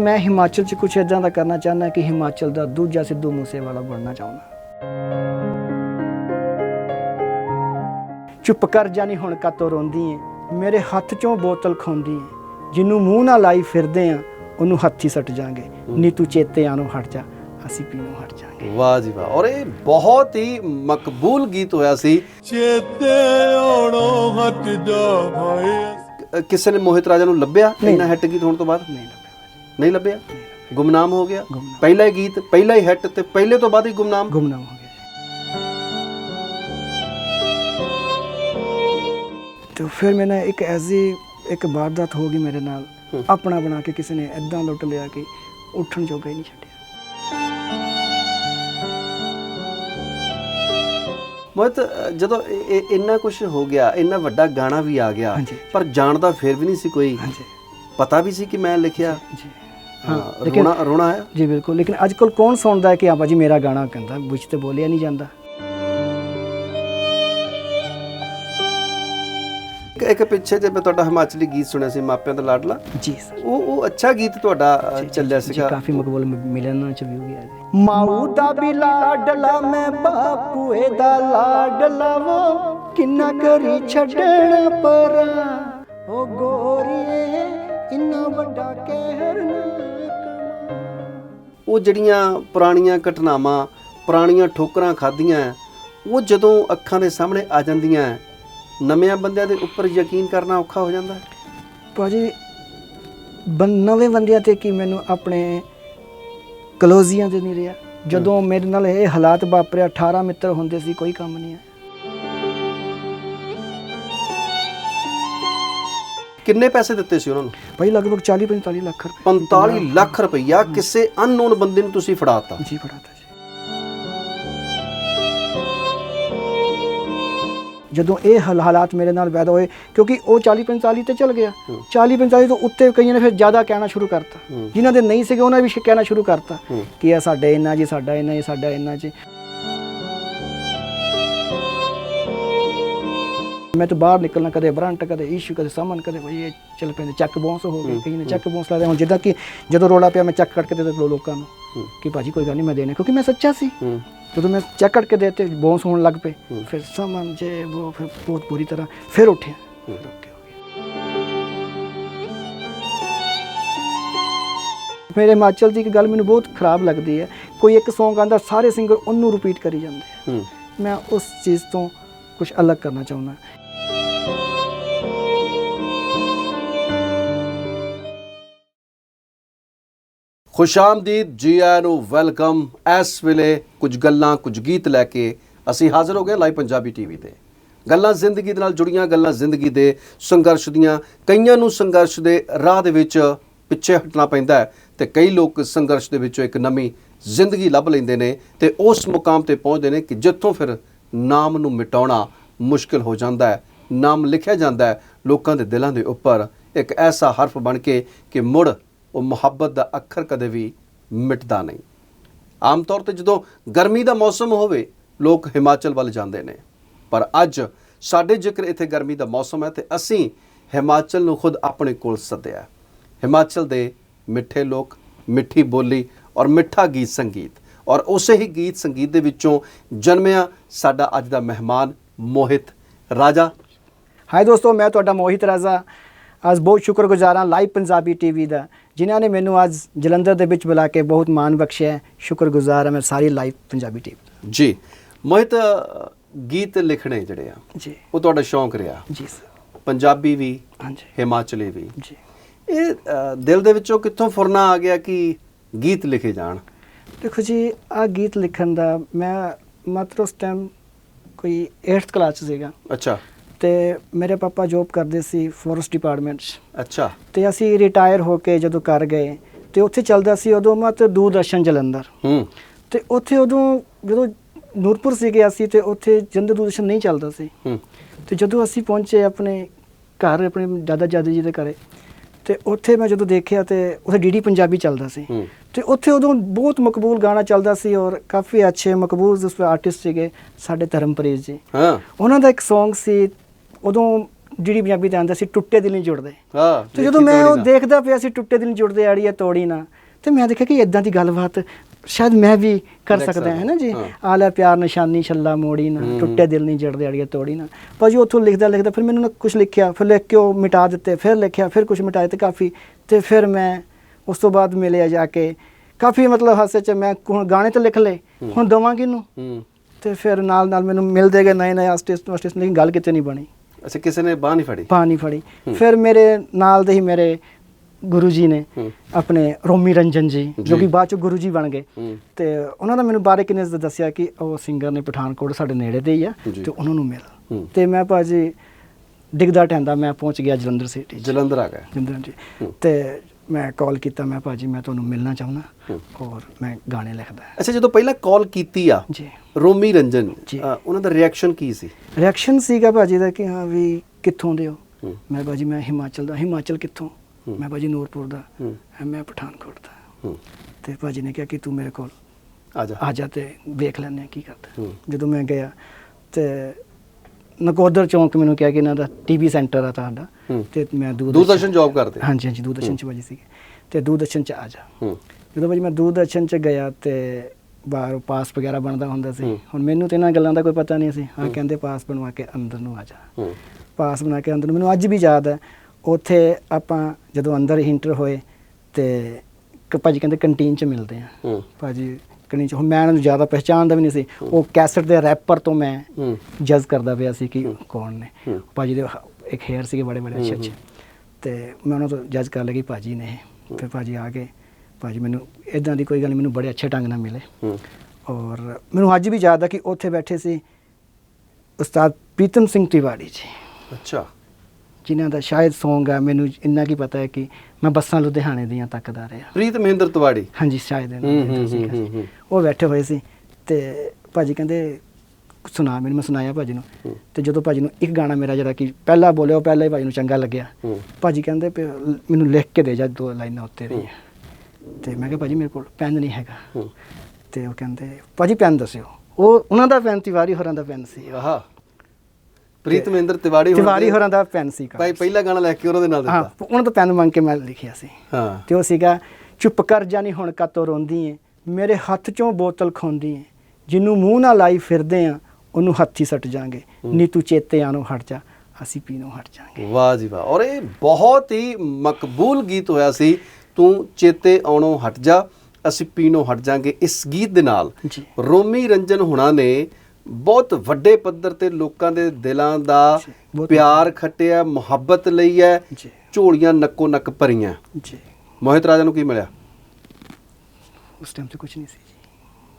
ਮੈਂ ਹਿਮਾਚਲ 'ਚ ਕੁਝ ਇਦਾਂ ਦਾ ਕਰਨਾ ਚਾਹੁੰਦਾ ਕਿ ਹਿਮਾਚਲ ਦਾ ਦੂਜਾ ਸਿੱਧੂ ਮੂਸੇਵਾਲਾ ਬਣਨਾ ਚਾਹੁੰਦਾ। ਚੁੱਪ ਕਰ ਜਾਨੀ ਹੁਣ ਕਾਤੋਂ ਰੋਂਦੀ ਏ। ਮੇਰੇ ਹੱਥ 'ਚੋਂ ਬੋਤਲ ਖੋਂਦੀ ਏ। ਜਿਹਨੂੰ ਮੂੰਹ ਨਾਲ ਲਾਈ ਫਿਰਦੇ ਆ ਉਹਨੂੰ ਹੱਥੀ ਸੱਟ ਜਾਾਂਗੇ। ਨੀ ਤੂੰ ਚੇਤੇ ਆਣੋ ਹਟ ਜਾ ਅਸੀਂ ਪੀਣੋਂ ਹਟ ਜਾਾਂਗੇ। ਵਾਹ ਜੀ ਵਾਹ। ਔਰ ਇਹ ਬਹੁਤ ਹੀ ਮਕਬੂਲ ਗੀਤ ਹੋਇਆ ਸੀ। ਚੇਤੇ ਆਉਣੋਂ ਹਟ ਜਾ ਭਾਈ। ਕਿਸੇ ਨੇ ਮੋਹਿਤ ਰਾਜਾ ਨੂੰ ਲੱਭਿਆ। ਇੰਨਾ ਹਿੱਟ ਗੀਤ ਹੋਣ ਤੋਂ ਬਾਅਦ? ਨਹੀਂ। ਲੱਭਿਆ ਨਹੀਂ ਲੱਭਿਆ? ਗੁਮਨਾਮ ਹੋ ਗਿਆ। ਗੁੰਮਨਾਮ। ਪਹਿਲਾ ਹੀ ਗੀਤ ਪਹਿਲਾ ਹੀ ਹਿੱਟ ਤੇ ਪਹਿਲੇ ਤੋਂ ਬਾਅਦ ਹੀ ਗੁਮਨਾਮ। ਗੁੰਮਨਾਮ ਹੋ ਗਿਆ। ਤੇ ਫਿਰ ਮੈਨੇ ਇੱਕ ਐਸੀ ਇੱਕ ਵਾਰਦਾਤ ਹੋ ਗਈ ਮੇਰੇ ਨਾਲ। ਆਪਣਾ ਬਣਾ ਕੇ ਕਿਸੇ ਨੇ ਐਦਾਂ ਲੁੱਟ ਲਿਆ ਕਿ ਉੱਠਣ ਜੋਗਾ ਹੀ ਨਹੀਂ ਛੱਡਿਆ। ਮੋਹਿਤ ਅ, ਜਦੋਂ ਇਹ- ਇਹ ਇੰਨਾ ਕੁਝ ਹੋ ਗਿਆ ਇੰਨਾ ਵੱਡਾ ਗਾਣਾ ਵੀ ਆ ਗਿਆ ਹਾਂਜੀ। ਪਰ ਜਾਣਦਾ ਫਿਰ ਵੀ ਨਹੀਂ ਸੀ ਕੋਈ। ਹਾਂਜੀ। ਪਤਾ ਵੀ ਸੀ ਕਿ ਮੈਂ ਲਿਖਿਆ। ਜੀ। ਹਾਂ ਲੇਕਿਨ ਰੋਣਾ ਰੋਣਾ ਆਇਆ ਜੀ ਬਿਲਕੁਲ। ਲੇਕਿਨ ਅੱਜ ਕੱਲ ਕੌਣ ਸੁਣਦਾ ਹੈ ਕਿ ਆਪਾਂ ਜੀ ਮੇਰਾ ਗਾਣਾ ਕਹਿੰਦਾ ਵਿੱਚ ਤੇ ਬੋਲਿਆ ਨਹੀਂ ਜਾਂਦਾ? ਇੱਕ ਪਿੱਛੇ ਜੇ ਮੈਂ ਤੁਹਾਡਾ ਹਿਮਾਚਲੀ ਗੀਤ ਸੁਣਿਆ ਸੀ ਮਾਪਿਆਂ ਦਾ ਲਾਡਲਾ। ਜੀ ਸਰ। ਉਹ ਉਹ ਅੱਛਾ ਗੀਤ ਤੁਹਾਡਾ ਚੱਲਿਆ ਸੀਗਾ। ਕਾਫੀ ਮਕਬੂਲ ਮਿਲਣ ਚ ਵੀ ਹੋ। ਗਿਆ ਮਾਊ ਦਾ ਵੀ ਲਾਡਲਾ ਮੈਂ ਬਾਪੂਏ ਦਾ ਲਾਡਲਾ ਵੋ। ਕਿੰਨਾ ਕਰੀ ਛੱਡਣ ਪਰਾਂ। ਉਹ ਗੋਰੀਏ ਇੰਨਾ ਵੱਡਾ ਕਹਿਰ ਨਾ। ਉਹ ਜਿਹੜੀਆਂ ਪੁਰਾਣੀਆਂ ਘਟਨਾਵਾਂ ਪੁਰਾਣੀਆਂ ਠੋਕਰਾਂ ਖਾਧੀਆਂ ਉਹ ਜਦੋਂ ਅੱਖਾਂ ਦੇ ਸਾਹਮਣੇ ਆ ਜਾਂਦੀਆਂ ਨਵਿਆਂ ਬੰਦਿਆਂ ਦੇ ਉੱਪਰ ਯਕੀਨ ਕਰਨਾ ਔਖਾ ਹੋ ਜਾਂਦਾ? ਹੈ। ਭਾਜੀ ਬੰ ਨਵੇਂ ਬੰਦਿਆਂ ਤੇ ਕੀ ਮੈਨੂੰ ਆਪਣੇ ਕਲੋਜ਼ੀਆਂ ਤੇ ਨਹੀਂ ਰਿਹਾ? ਜਦੋਂ ਮੇਰੇ ਨਾਲ ਇਹ ਹਾਲਾਤ ਵਾਪਰਿਆ 18 ਮਿੱਤਰ ਹੁੰਦੇ ਸੀ ਕੋਈ ਕੰਮ ਨਹੀਂ ਆਇਆ ਕਿੰਨੇ ਪੈਸੇ ਦਿੱਤੇ ਸੀ ਉਹਨਾਂ ਨੂੰ? ਭਾਈ ਲਗਭਗ 40 45 ਲੱਖ ਰੁਪਏ। 45 ਲੱਖ ਰੁਪਈਆ ਕਿਸੇ ਅਨਨੋਨ ਬੰਦੇ ਨੂੰ ਤੁਸੀਂ ਫੜਾਤਾ। ਜੀ ਪੜਾਤਾ ਜੀ। ਜਦੋਂ ਇਹ ਹਾਲ- ਹਾਲਾਤ ਮੇਰੇ ਨਾਲ ਪੈਦਾ ਹੋਏ ਕਿਉਂਕਿ ਉਹ 40 45 ਤੇ ਚਲ ਗਿਆ। 40 45 ਤੋਂ ਉੱਤੇ ਕਈਆਂ ਨੇ ਫਿਰ ਜ਼ਿਆਦਾ ਕਹਿਣਾ ਸ਼ੁਰੂ ਕਰਤਾ। ਜਿਨ੍ਹਾਂ ਦੇ ਨਹੀਂ ਸੀਗੇ ਉਹਨਾਂ ਵੀ ਕਹਿਣਾ ਸ਼ੁਰੂ ਕਰਤਾ। ਕਿ ਇਹ ਸਾਡੇ ਇੰਨਾ ਜੀ ਸਾਡਾ ਇੰਨਾ ਜੀ ਸਾਡਾ ਇੰਨਾ ਜੀ। ਮੈਂ ਤਾਂ ਬਾਹਰ ਨਿਕਲਣਾ ਕਦੇ ਬਰੰਟ ਕਦੇ ਇਸ਼ੂ ਕਦੇ ਸਮਨ ਕਦੇ ਬਈ ਇਹ ਚੱਲ ਪੈਂਦੇ ਚੱਕ ਬੌਂਸ ਹੋ ਗਏ ਕਈ ਨੇ ਚੱਕ ਬੌਂਸ ਲਾਦੇ ਹੁਣ ਜਿੱਦਾਂ ਕਿ ਜਦੋਂ ਰੋਲਾ ਪਿਆ ਮੈਂ ਚੱਕ ਕੱਟ ਕੇ ਦੇ ਦਿੱਤੇ ਲੋਕਾਂ ਨੂੰ। ਕਿ ਭਾਜੀ ਕੋਈ ਗੱਲ ਨਹੀਂ ਮੈਂ ਦੇਣੇ ਕਿਉਂਕਿ ਮੈਂ ਸੱਚਾ ਸੀ। ਜਦੋਂ ਮੈਂ ਚੈੱਕ ਕਰਕੇ ਦੇਤੇ ਬੌਂਸ ਹੋਣ ਲੱਗ ਪਏ ਫਿਰ ਸਮਨ ਜੇ ਉਹ ਫਿਰ ਬਹੁਤ ਬੁਰੀ ਤਰ੍ਹਾਂ ਫਿਰ ਉੱਠਿਆ। ਮੇਰੇ ਹਿਮਾਚਲ ਦੀ ਇੱਕ ਗੱਲ ਮੈਨੂੰ ਬਹੁਤ ਖਰਾਬ ਲੱਗਦੀ ਹੈ। ਕੋਈ ਇੱਕ Song ਆਂਦਾ ਸਾਰੇ ਸਿੰਗਰ ਉਹਨੂੰ ਰਿਪੀਟ ਕਰੀ ਜਾਂਦੇ ਮੈਂ ਉਸ ਚੀਜ਼ ਤੋਂ ਕੁਝ ਅਲੱਗ ਕਰਨਾ ਚਾਹੁੰਦਾ। ਖੁਸ਼ਾਮਦੀਦ ਜੀ ਆਇਆਂ ਨੂੰ ਵੈਲਕਮ। ਇਸ ਵੇਲੇ ਕੁਝ ਗੱਲਾਂ, ਕੁਝ ਗੀਤ ਲੈ ਕੇ ਅਸੀਂ ਹਾਜ਼ਰ ਹੋ ਗਏ ਲਾਈਵ ਪੰਜਾਬੀ ਟੀਵੀ ਤੇ। ਗੱਲਾਂ ਜ਼ਿੰਦਗੀ ਦੇ ਨਾਲ ਜੁੜੀਆਂ, ਗੱਲਾਂ ਜ਼ਿੰਦਗੀ ਦੇ ਸੰਘਰਸ਼ ਦੀਆਂ। ਕਈਆਂ ਨੂੰ ਸੰਘਰਸ਼ ਦੇ ਰਾਹ ਦੇ ਵਿੱਚ ਪਿੱਛੇ ਹਟਣਾ ਪੈਂਦਾ ਹੈ ਤੇ ਕਈ ਲੋਕ ਸੰਘਰਸ਼ ਦੇ ਵਿੱਚੋਂ ਇੱਕ ਨਵੀਂ ਜ਼ਿੰਦਗੀ ਲੱਭ ਲੈਂਦੇ ਨੇ ਤੇ ਉਸ ਮੁਕਾਮ ਤੇ ਪਹੁੰਚਦੇ ਨੇ ਕਿ ਜਿੱਥੋਂ ਫਿਰ ਨਾਮ ਨੂੰ ਮਿਟਾਉਣਾ ਮੁਸ਼ਕਲ ਹੋ ਜਾਂਦਾ ਹੈ। ਨਾਮ ਲਿਖਿਆ ਜਾਂਦਾ ਹੈ ਲੋਕਾਂ ਦੇ ਦਿਲਾਂ ਦੇ ਉੱਪਰ। ਇੱਕ ਐਸਾ ਹਰਫ ਬਣ ਕੇ ਕਿ ਮੁੜ ਉਹ ਮੁਹੱਬਤ ਦਾ ਅੱਖਰ ਕਦੇ ਵੀ ਮਿਟਦਾ ਨਹੀਂ। ਆਮ ਤੌਰ ਤੇ ਜਦੋਂ ਗਰਮੀ ਦਾ ਮੌਸਮ ਹੋਵੇ, ਲੋਕ ਹਿਮਾਚਲ ਵੱਲ ਜਾਂਦੇ ਨੇ। ਪਰ ਅੱਜ ਸਾਡੇ ਜ਼ਿਕਰ ਇੱਥੇ ਗਰਮੀ ਦਾ ਮੌਸਮ ਹੈ ਤੇ ਅਸੀਂ ਹਿਮਾਚਲ ਨੂੰ ਖੁਦ ਆਪਣੇ ਕੋਲ ਸੱਦਿਆ ਹਿਮਾਚਲ ਦੇ ਮਿੱਠੇ ਲੋਕ, ਮਿੱਠੀ ਬੋਲੀ ਔਰ ਮਿੱਠਾ ਗੀਤ ਸੰਗੀਤ ਔਰ ਉਸੇ ਹੀ ਗੀਤ ਸੰਗੀਤ ਦੇ ਵਿੱਚੋਂ ਜਨਮਿਆ ਸਾਡਾ ਅੱਜ ਦਾ ਮਹਿਮਾਨ ਮੋਹਿਤ ਰਾਜਾ। ਹਾਈ ਦੋਸਤੋ, ਮੈਂ ਤੁਹਾਡਾ ਮੋਹਿਤ ਰਾਜ਼ਾ। ਅੱਜ ਬਹੁਤ ਸ਼ੁਕਰਗੁਜ਼ਾਰ ਹਾਂ ਲਾਈਵ ਪੰਜਾਬੀ ਟੀਵੀ ਦਾ। ਜਿਨ੍ਹਾਂ ਨੇ ਮੈਨੂੰ ਅੱਜ ਜਲੰਧਰ ਦੇ ਵਿੱਚ ਬੁਲਾ ਕੇ ਬਹੁਤ ਮਾਣ ਬਖਸ਼ਿਆ ਸ਼ੁਕਰਗੁਜ਼ਾਰ ਹਾਂ ਮੈਂ ਸਾਰੀ ਲਾਈਵ ਪੰਜਾਬੀ ਟੀਵੀ ਜੀ ਮੋਹਿਤ ਗੀਤ ਲਿਖਣੇ ਜਿਹੜੇ ਆ ਜੀ। ਉਹ ਤੁਹਾਡਾ ਸ਼ੌਂਕ ਰਿਹਾ। ਜੀ ਸਰ। ਪੰਜਾਬੀ ਵੀ ਹਾਂਜੀ। ਹਿਮਾਚਲੀ ਵੀ। ਜੀ। ਇਹ ਦਿਲ ਦੇ ਵਿੱਚੋਂ ਕਿੱਥੋਂ ਫੁਰਨਾ ਆ ਗਿਆ ਕਿ ਗੀਤ ਲਿਖੇ ਜਾਣ? ਦੇਖੋ ਜੀ ਆ ਗੀਤ ਲਿਖਣ ਦਾ ਮੈਂ ਮਾਤਰ ਉਸ ਟਾਈਮ ਕੋਈ 8th ਕਲਾਸ ਸੀਗਾ। ਅੱਛਾ। ਤੇ ਮੇਰੇ ਪਾਪਾ ਜੌਬ ਕਰਦੇ ਸੀ ਫੋਰੈਸਟ ਡਿਪਾਰਟਮੈਂਟ 'ਚ। ਅੱਛਾ। ਤੇ ਅਸੀਂ ਰਿਟਾਇਰ ਹੋ ਕੇ ਜਦੋਂ ਘਰ ਗਏ ਤੇ ਉੱਥੇ ਚੱਲਦਾ ਸੀ ਉਦੋਂ ਮਤ ਦੂਰਦਰਸ਼ਨ ਜਲੰਧਰ। ਹੂੰ। ਤੇ ਉੱਥੇ ਉਦੋਂ ਜਦੋਂ ਨੂਰਪੁਰ ਸੀਗੇ ਅਸੀਂ ਤੇ ਉੱਥੇ ਜਲੰਧਰ ਦੂਰਦਰਸ਼ਨ ਨਹੀਂ ਚੱਲਦਾ ਸੀ। ਹੂੰ। ਤੇ ਜਦੋਂ ਅਸੀਂ ਪਹੁੰਚੇ ਆਪਣੇ ਘਰ ਆਪਣੇ ਦਾਦਾ ਦਾਦੀ ਜੀ ਦੇ ਘਰੇ ਤੇ ਉੱਥੇ ਮੈਂ ਜਦੋਂ ਦੇਖਿਆ ਤੇ ਉੱਥੇ ਡੀਡੀ ਪੰਜਾਬੀ ਚੱਲਦਾ ਸੀ। ਤੇ ਉੱਥੇ ਉਦੋਂ ਬਹੁਤ ਮਕਬੂਲ ਗਾਣਾ ਚੱਲਦਾ ਸੀ ਔਰ ਕਾਫੀ ਅੱਛੇ ਮਕਬੂਲ ਉਸ ਆਰਟਿਸਟ ਸੀਗੇ ਸਾਡੇ ਧਰਮਪ੍ਰੀਤ ਜੀ। ਹਾਂ। ਉਹਨਾਂ ਦਾ ਇੱਕ Song ਸੀ ਉਦੋਂ ਜਿਹੜੀ ਪੰਜਾਬੀ ਤੇ ਆਂਦਾ ਸੀ ਟੁੱਟੇ ਦਿਲ ਨਹੀਂ ਜੁੜਦੇ। ਹਾਂ ਤੇ ਜਦੋਂ ਮੈਂ ਉਹ ਦੇਖਦਾ ਪਿਆ ਸੀ ਟੁੱਟੇ ਦਿਲ ਜੁੜਦੇ ਆੜੀ ਆ ਤੋੜੀ ਨਾ ਤੇ ਮੈਂ ਦੇਖਿਆ ਕਿ ਇਦਾਂ ਦੀ ਗੱਲਬਾਤ ਸ਼ਾਇਦ ਮੈਂ ਵੀ ਕਰ ਸਕਦਾ ਹੈ ਨਾ ਜੀ? ਹਾਂ। ਆ ਲੈ ਪਿਆਰ ਨਿਸ਼ਾਨੀ ਛੱਲਾ ਮੋੜੀ ਨਾ ਟੁੱਟੇ ਦਿਲ ਨਹੀਂ ਜੁੜਦੇ ਆੜੀ ਆ ਤੋੜੀ ਨਾ। ਭਾਜੀ ਉੱਥੋਂ ਲਿਖਦਾ ਲਿਖਦਾ ਫਿਰ ਮੈਨੂੰ ਨਾ ਕੁਝ ਲਿਖਿਆ ਫਿਰ ਲਿਖ ਕੇ ਉਹ ਮਿਟਾ ਦਿੱਤੇ ਫਿਰ ਲਿਖਿਆ ਫਿਰ ਕੁਝ ਮਿਟਾਏ ਤੇ ਕਾਫੀ ਤੇ ਫਿਰ ਮੈਂ ਉਸ ਤੋਂ ਬਾਅਦ ਮਿਲਿਆ ਜਾ ਕੇ ਕਾਫੀ ਮਤਲਬ ਹਾਸੇ ਚ ਮੈਂ ਹੁਣ ਗਾਣੇ ਤਾਂ ਲਿਖ ਲਏ ਹੁਣ ਦਵਾਂ ਕਿਹਨੂੰ ਹੂੰ। ਤੇ ਫਿਰ ਨਾਲ ਨਾਲ ਮੈਨੂੰ ਮਿਲਦੇ ਗਏ ਨਏ ਨਏ ਆਰਟਿਸਟ ਆਰਟਿਸਟ ਲੇਕਿਨ ਗੱਲ ਕਿਤੇ ਨਹੀਂ ਬਣੀ। ਅੱਛਾ ਕਿਸੇ ਨੇ ਬਾਹ ਨਹੀਂ ਫੜੀ ਪਾਣੀ ਫੜੀ ਫਿਰ ਮੇਰੇ ਨਾਲ ਦੇ ਹੀ ਮੇਰੇ ਗੁਰੂ ਜੀ ਨੇ। ਆਪਣੇ ਰੋਮੀ ਰੰਜਨ ਜੀ ਜੋ। ਕਿ ਬਾਅਦ ਚ ਗੁਰੂ ਜੀ ਬਣ ਗਏ ਤੇ ਉਹਨਾਂ ਦਾ ਮੈਨੂੰ ਬਾਰੇ ਕਿਨੇ ਦੱਸਿਆ ਕਿ ਉਹ ਸਿੰਗਰ ਨੇ ਪਠਾਨਕੋਟ ਸਾਡੇ ਨੇੜੇ ਦੇ ਹੀ ਆ। ਤੇ ਉਹਨਾਂ ਨੂੰ ਮਿਲ। ਤੇ ਮੈਂ ਭਾਜੀ ਡਿੱਗਦਾ ਟੈਂਦਾ ਮੈਂ ਪਹੁੰਚ ਗਿਆ ਜਲੰਧਰ ਸਿਟੀ ਜਲੰਧਰ ਆ ਗਏ ਜਲੰਧਰ ਜੀ। ਤੇ ਮੈਂ ਕਾਲ ਕੀਤਾ ਮੈਂ ਭਾਜੀ ਮੈਂ ਤੁਹਾਨੂੰ ਮਿਲਣਾ ਚਾਹੁੰਦਾ। ਔਰ ਮੈਂ ਗਾਣੇ ਲਿਖਦਾ ਅੱਛਾ ਜਦੋਂ ਪਹਿਲਾਂ ਕਾਲ ਕੀਤੀ ਆ ਜੀ। ਰੋਮੀ ਰੰਜਨ ਉਹਨਾਂ ਦਾ ਰਿਐਕਸ਼ਨ ਕੀ ਸੀ? ਰਿਐਕਸ਼ਨ ਸੀਗਾ ਭਾਜੀ ਦਾ ਕਿ ਹਾਂ ਵੀ ਕਿੱਥੋਂ ਦੇ ਹੋ। ਮੈਂ ਭਾਜੀ ਮੈਂ ਹਿਮਾਚਲ ਦਾ ਹਿਮਾਚਲ ਕਿੱਥੋਂ। ਮੈਂ ਭਾਜੀ ਨੂਰਪੁਰ ਦਾ। ਮੈਂ ਪਠਾਨਕੋਟ ਦਾ। ਤੇ ਭਾਜੀ ਨੇ ਕਿਹਾ ਕਿ ਤੂੰ ਮੇਰੇ ਕੋਲ ਆ ਜਾ। ਆ ਜਾ ਤੇ ਵੇਖ ਹਾਂ ਕੀ ਕਰਦਾ। ਜਦੋਂ ਮੈਂ ਗਿਆ ਤੇ ਨਕੋਦਰ ਚੌਂਕ ਮੈਨੂੰ ਕਿਹਾ ਕਿ ਇਹਨਾਂ ਦਾ ਟੀਵੀ ਸੈਂਟਰ ਆ ਤੁਹਾਡਾ। ਤੇ ਮੈਂ ਦੂਰਦਰਸ਼ਨ ਜੌਬ ਕਰਦੇ? ਹਾਂਜੀ ਹਾਂਜੀ ਦੂਰਦਰਸ਼ਨ ਚ ਭਾਜੀ ਸੀਗੇ। ਤੇ ਦੂਰਦਰਸ਼ਨ ਚ ਆ ਜਾ। ਜਦੋਂ ਭਾਜੀ ਮੈਂ ਦੂਰਦਰਸ਼ਨ ਚ ਗਿਆ ਤੇ ਬਾਹਰ ਪਾਸ ਵਗੈਰਾ ਬਣਦਾ ਹੁੰਦਾ ਸੀ। ਹੁਣ ਮੈਨੂੰ ਤੇ ਇਹਨਾਂ ਗੱਲਾਂ ਦਾ ਕੋਈ ਪਤਾ ਨਹੀਂ ਸੀ। ਹਾਂ ਕਹਿੰਦੇ ਪਾਸ ਬਣਵਾ ਕੇ ਅੰਦਰ ਨੂੰ ਆ ਜਾ। ਪਾਸ ਬਣਾ ਕੇ ਅੰਦਰ ਨੂੰ। ਮੈਨੂੰ ਅੱਜ ਵੀ ਯਾਦ ਹੈ ਉੱਥੇ ਆਪਾਂ ਜਦੋਂ ਅੰਦਰ ਇੰਟਰ ਹੋਏ ਤੇ ਭਾਜੀ ਕਹਿੰਦੇ ਕੰਟੀਨ 'ਚ ਮਿਲਦੇ ਆ। ਹੂੰ। ਭਾਜੀ ਕੰਟੀਨ 'ਚ ਹੁਣ ਮੈਂ ਉਹਨੂੰ ਜ਼ਿਆਦਾ ਪਹਿਚਾਣਦਾ ਵੀ ਨਹੀਂ ਸੀ। ਉਹ ਕੈਸਟ ਦੇ ਰੈਪਰ ਤੋਂ ਮੈਂ ਜੱਜ ਕਰਦਾ ਪਿਆ ਸੀ ਕਿ ਕੌਣ ਨੇ। ਭਾਜੀ ਦੇ ਇੱਕ ਹੇਅਰ ਸੀਗੇ ਬੜੇ ਬੜੇ ਅੱਛੇ ਅੱਛੇ। ਤੇ ਮੈਂ ਉਹਨਾਂ ਤੋਂ ਜੱਜ ਕਰ ਲਿਆ ਕਿ ਭਾਜੀ ਨੇ। ਫਿਰ ਭਾਜੀ ਆ ਗਏ। ਭਾਜੀ ਮੈਨੂੰ ਇਦਾਂ ਦੀ ਕੋਈ ਗੱਲ ਮੈਨੂੰ ਬੜੇ ਅੱਛੇ ਢੰਗ ਨਾਲ ਮਿਲੇ। ਔਰ ਮੈਨੂੰ ਅੱਜ ਵੀ ਯਾਦ ਹੈ ਕਿ ਉੱਥੇ ਬੈਠੇ ਸੀ ਉਸਤਾਦ ਪ੍ਰੀਤਮ ਸਿੰਘ ਤਿਵਾੜੀ ਜੀ। ਅੱਛਾ। ਜਿਨ੍ਹਾਂ ਦਾ ਸ਼ਾਇਦ Song ਹੈ ਮੈਨੂੰ ਇੰਨਾ ਕੀ ਪਤਾ ਹੈ ਕਿ ਮੈਂ ਬੱਸਾਂ ਲੁਧਿਆਣੇ ਦੀਆਂ ਤੱਕਦਾ ਰਿਹਾ। ਪ੍ਰੀਤ ਮਹਿੰਦਰ ਤਿਵਾੜੀ? ਹਾਂਜੀ ਸ਼ਾਇਦ ਇਹਨਾਂ ਹੂੰ, ਦਾ ਹੂੰ, ਏਦਾਂ ਸੀਗਾ ਹੂੰ, ਸੀ। ਹੂੰ। ਉਹ ਬੈਠੇ ਹੋਏ ਸੀ ਤੇ ਭਾਜੀ ਕਹਿੰਦੇ ਸੁਣਾ ਮੈਨੂੰ ਮੈਂ ਸੁਣਾਇਆ ਭਾਜੀ ਨੂੰ। ਤੇ ਜਦੋਂ ਭਾਜੀ ਨੂੰ ਇੱਕ ਗਾਣਾ ਮੇਰਾ ਜਿਹੜਾ ਕਿ ਪਹਿਲਾ ਬੋਲਿਆ ਉਹ ਪਹਿਲਾਂ ਹੀ ਭਾਜੀ ਨੂੰ ਚੰਗਾ ਲੱਗਿਆ। ਹੂੰ। ਭਾਜੀ ਕਹਿੰਦੇ ਵੀ ਮੈਨੂੰ ਲਿਖ ਕੇ ਦੇ ਜਾ ਦੋ ਲਾਈਨਾਂ ਉੱਤੇ ਰਹੀਆਂ ਤੇ ਮੈਂ ਕਿਹਾ ਭਾਜੀ ਮੇਰੇ ਕੋਲ ਪੈਨ ਨਹੀਂ ਹੈਗਾ। ਤੇ ਉਹ ਕਹਿੰਦੇ ਭਾਜੀ ਪੈਨ ਦੱਸਿਓ। ਉਹ ਉਹਨਾਂ ਦਾ ਪੈਨ ਤਿਵਾਰੀ ਹੋਰਾਂ ਦਾ ਪੈਨ ਸੀ। ਆਹਾ। ਪ੍ਰੀਤ ਮਹਿੰਦਰ ਤਿਵਾੜੀ ਹੋਣ ਤਿਵਾਰੀ ਦੇ- ਹੋਰਾਂ ਦਾ ਪੈਨ ਸੀ ਭਾਈ ਪਹਿਲਾ ਗਾਣਾ ਲੈ ਕੇ ਉਹਨਾਂ ਦੇ ਨਾਲ ਹਾਂ ਦਿੱਤਾ। ਉਹਨਾਂ ਤੋਂ ਪੈਨ ਮੰਗ ਕੇ ਮੈਂ ਲਿਖਿਆ ਸੀ। ਹਾਂ। ਤੇ ਉਹ ਸੀਗਾ ਚੁੱਪ ਕਰ ਜਾਨੀ ਹੁਣ ਕਾਤੋਂ ਰੋਂਦੀ ਏ। ਮੇਰੇ ਹੱਥ ਚੋਂ ਬੋਤਲ ਖੋਂਦੀ ਏ। ਜਿਹਨੂੰ ਮੂੰਹ ਨਾਲ ਲਾਈ ਫਿਰਦੇ ਆ ਉਹਨੂੰ ਹੱਥੀ ਸੱਟ ਜਾਾਂਗੇ। ਨੀ ਤੂੰ ਚੇਤੇ ਆਣੋ ਹਟ ਜਾ ਅਸੀਂ ਪੀਣੋਂ ਹਟ ਜਾਾਂਗੇ। ਵਾਹ ਜੀ ਵਾਹ। ਔਰ ਇਹ ਬਹੁਤ ਹੀ ਮਕਬੂਲ ਗੀਤ ਹੋਇਆ ਸੀ ਤੂੰ ਚੇਤੇ ਆਉਣੋਂ ਹਟ ਜਾ ਅਸੀਂ ਪੀਣੋਂ ਹਟ ਜਾਾਂਗੇ। ਇਸ ਗੀਤ ਦੇ ਨਾਲ ਰੋਮੀ ਰੰਜਨ ਹੁਣਾਂ ਨੇ ਬਹੁਤ ਵੱਡੇ ਪੱਧਰ ਤੇ ਲੋਕਾਂ ਦੇ ਦਿਲਾਂ ਦਾ ਪਿਆਰ ਖੱਟਿਆ ਮੁਹੱਬਤ ਲਈ ਹੈ ਝੋਲੀਆਂ ਨੱਕੋ ਨੱਕ ਭਰੀਆਂ। ਜੀ। ਮੋਹਿਤ ਰਾਜਾ ਨੂੰ ਕੀ ਮਿਲਿਆ? ਉਸ ਟਾਈਮ ਤੇ ਕੁਝ ਨਹੀਂ ਸੀ ਜੀ।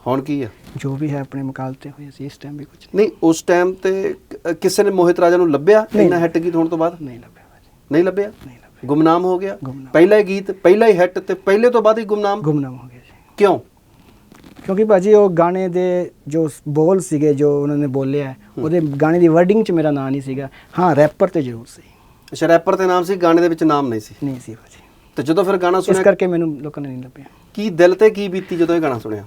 ਹੁਣ ਕੀ ਆ ਜੋ ਵੀ ਹੈ ਆਪਣੇ ਮੁਕਾਲਤੇ ਹੋਏ ਸੀ ਇਸ ਟਾਈਮ ਵੀ ਕੁਝ ਨਹੀਂ। ਉਸ ਟਾਈਮ ਤੇ ਕਿਸੇ ਨੇ ਮੋਹਿਤ ਰਾਜਾ ਨੂੰ ਲੱਭਿਆ। ਇੰਨਾ ਹਿੱਟ ਗੀਤ ਹੋਣ ਤੋਂ ਬਾਅਦ? ਨਹੀਂ ਲੱਭਿਆ ਨਹੀਂ ਲੱਭਿਆ? ਨਹੀਂ ਲੱਭਿਆ। ਗੁਮਨਾਮ ਹੋ ਗਿਆ। ਪਹਿਲਾ ਹੀ ਗੀਤ ਪਹਿਲਾ ਹੀ ਹਿੱਟ ਤੇ ਪਹਿਲੇ ਤੋਂ ਬਾਅਦ ਹੀ ਗੁਮਨਾਮ? ਗੁੰਮਨਾਮ ਹੋ ਗਿਆ ਜੀ। ਕਿਉਂ? ਕਿਉਂਕਿ ਭਾਜੀ ਉਹ ਗਾਣੇ ਦੇ ਜੋ ਬੋਲ ਸੀਗੇ ਜੋ ਉਹਨਾਂ ਨੇ ਬੋਲਿਆ ਉਹਦੇ ਗਾਣੇ ਦੀ ਵਰਡਿੰਗ 'ਚ ਮੇਰਾ ਨਾਂ ਨਹੀਂ ਸੀਗਾ। ਹਾਂ ਰੈਪਰ ਤੇ ਜ਼ਰੂਰ ਸੀ। ਅੱਛਾ ਰੈਪਰ ਤੇ ਨਾਮ ਸੀ ਗਾਣੇ ਦੇ ਵਿੱਚ ਨਾਮ ਨਹੀਂ ਸੀ? ਨਹੀਂ ਸੀ ਭਾਜੀ। ਤੇ ਜਦੋਂ ਫਿਰ ਗਾਣਾ ਇਸ ਸੁਣਿਆ ਕਰਕੇ ਮੈਨੂੰ ਲੋਕਾਂ ਨੇ ਨਹੀਂ ਲੱਭਿਆ। ਕੀ ਦਿਲ ਤੇ ਕੀ ਬੀਤੀ ਜਦੋਂ ਇਹ ਗਾਣਾ ਸੁਣਿਆ?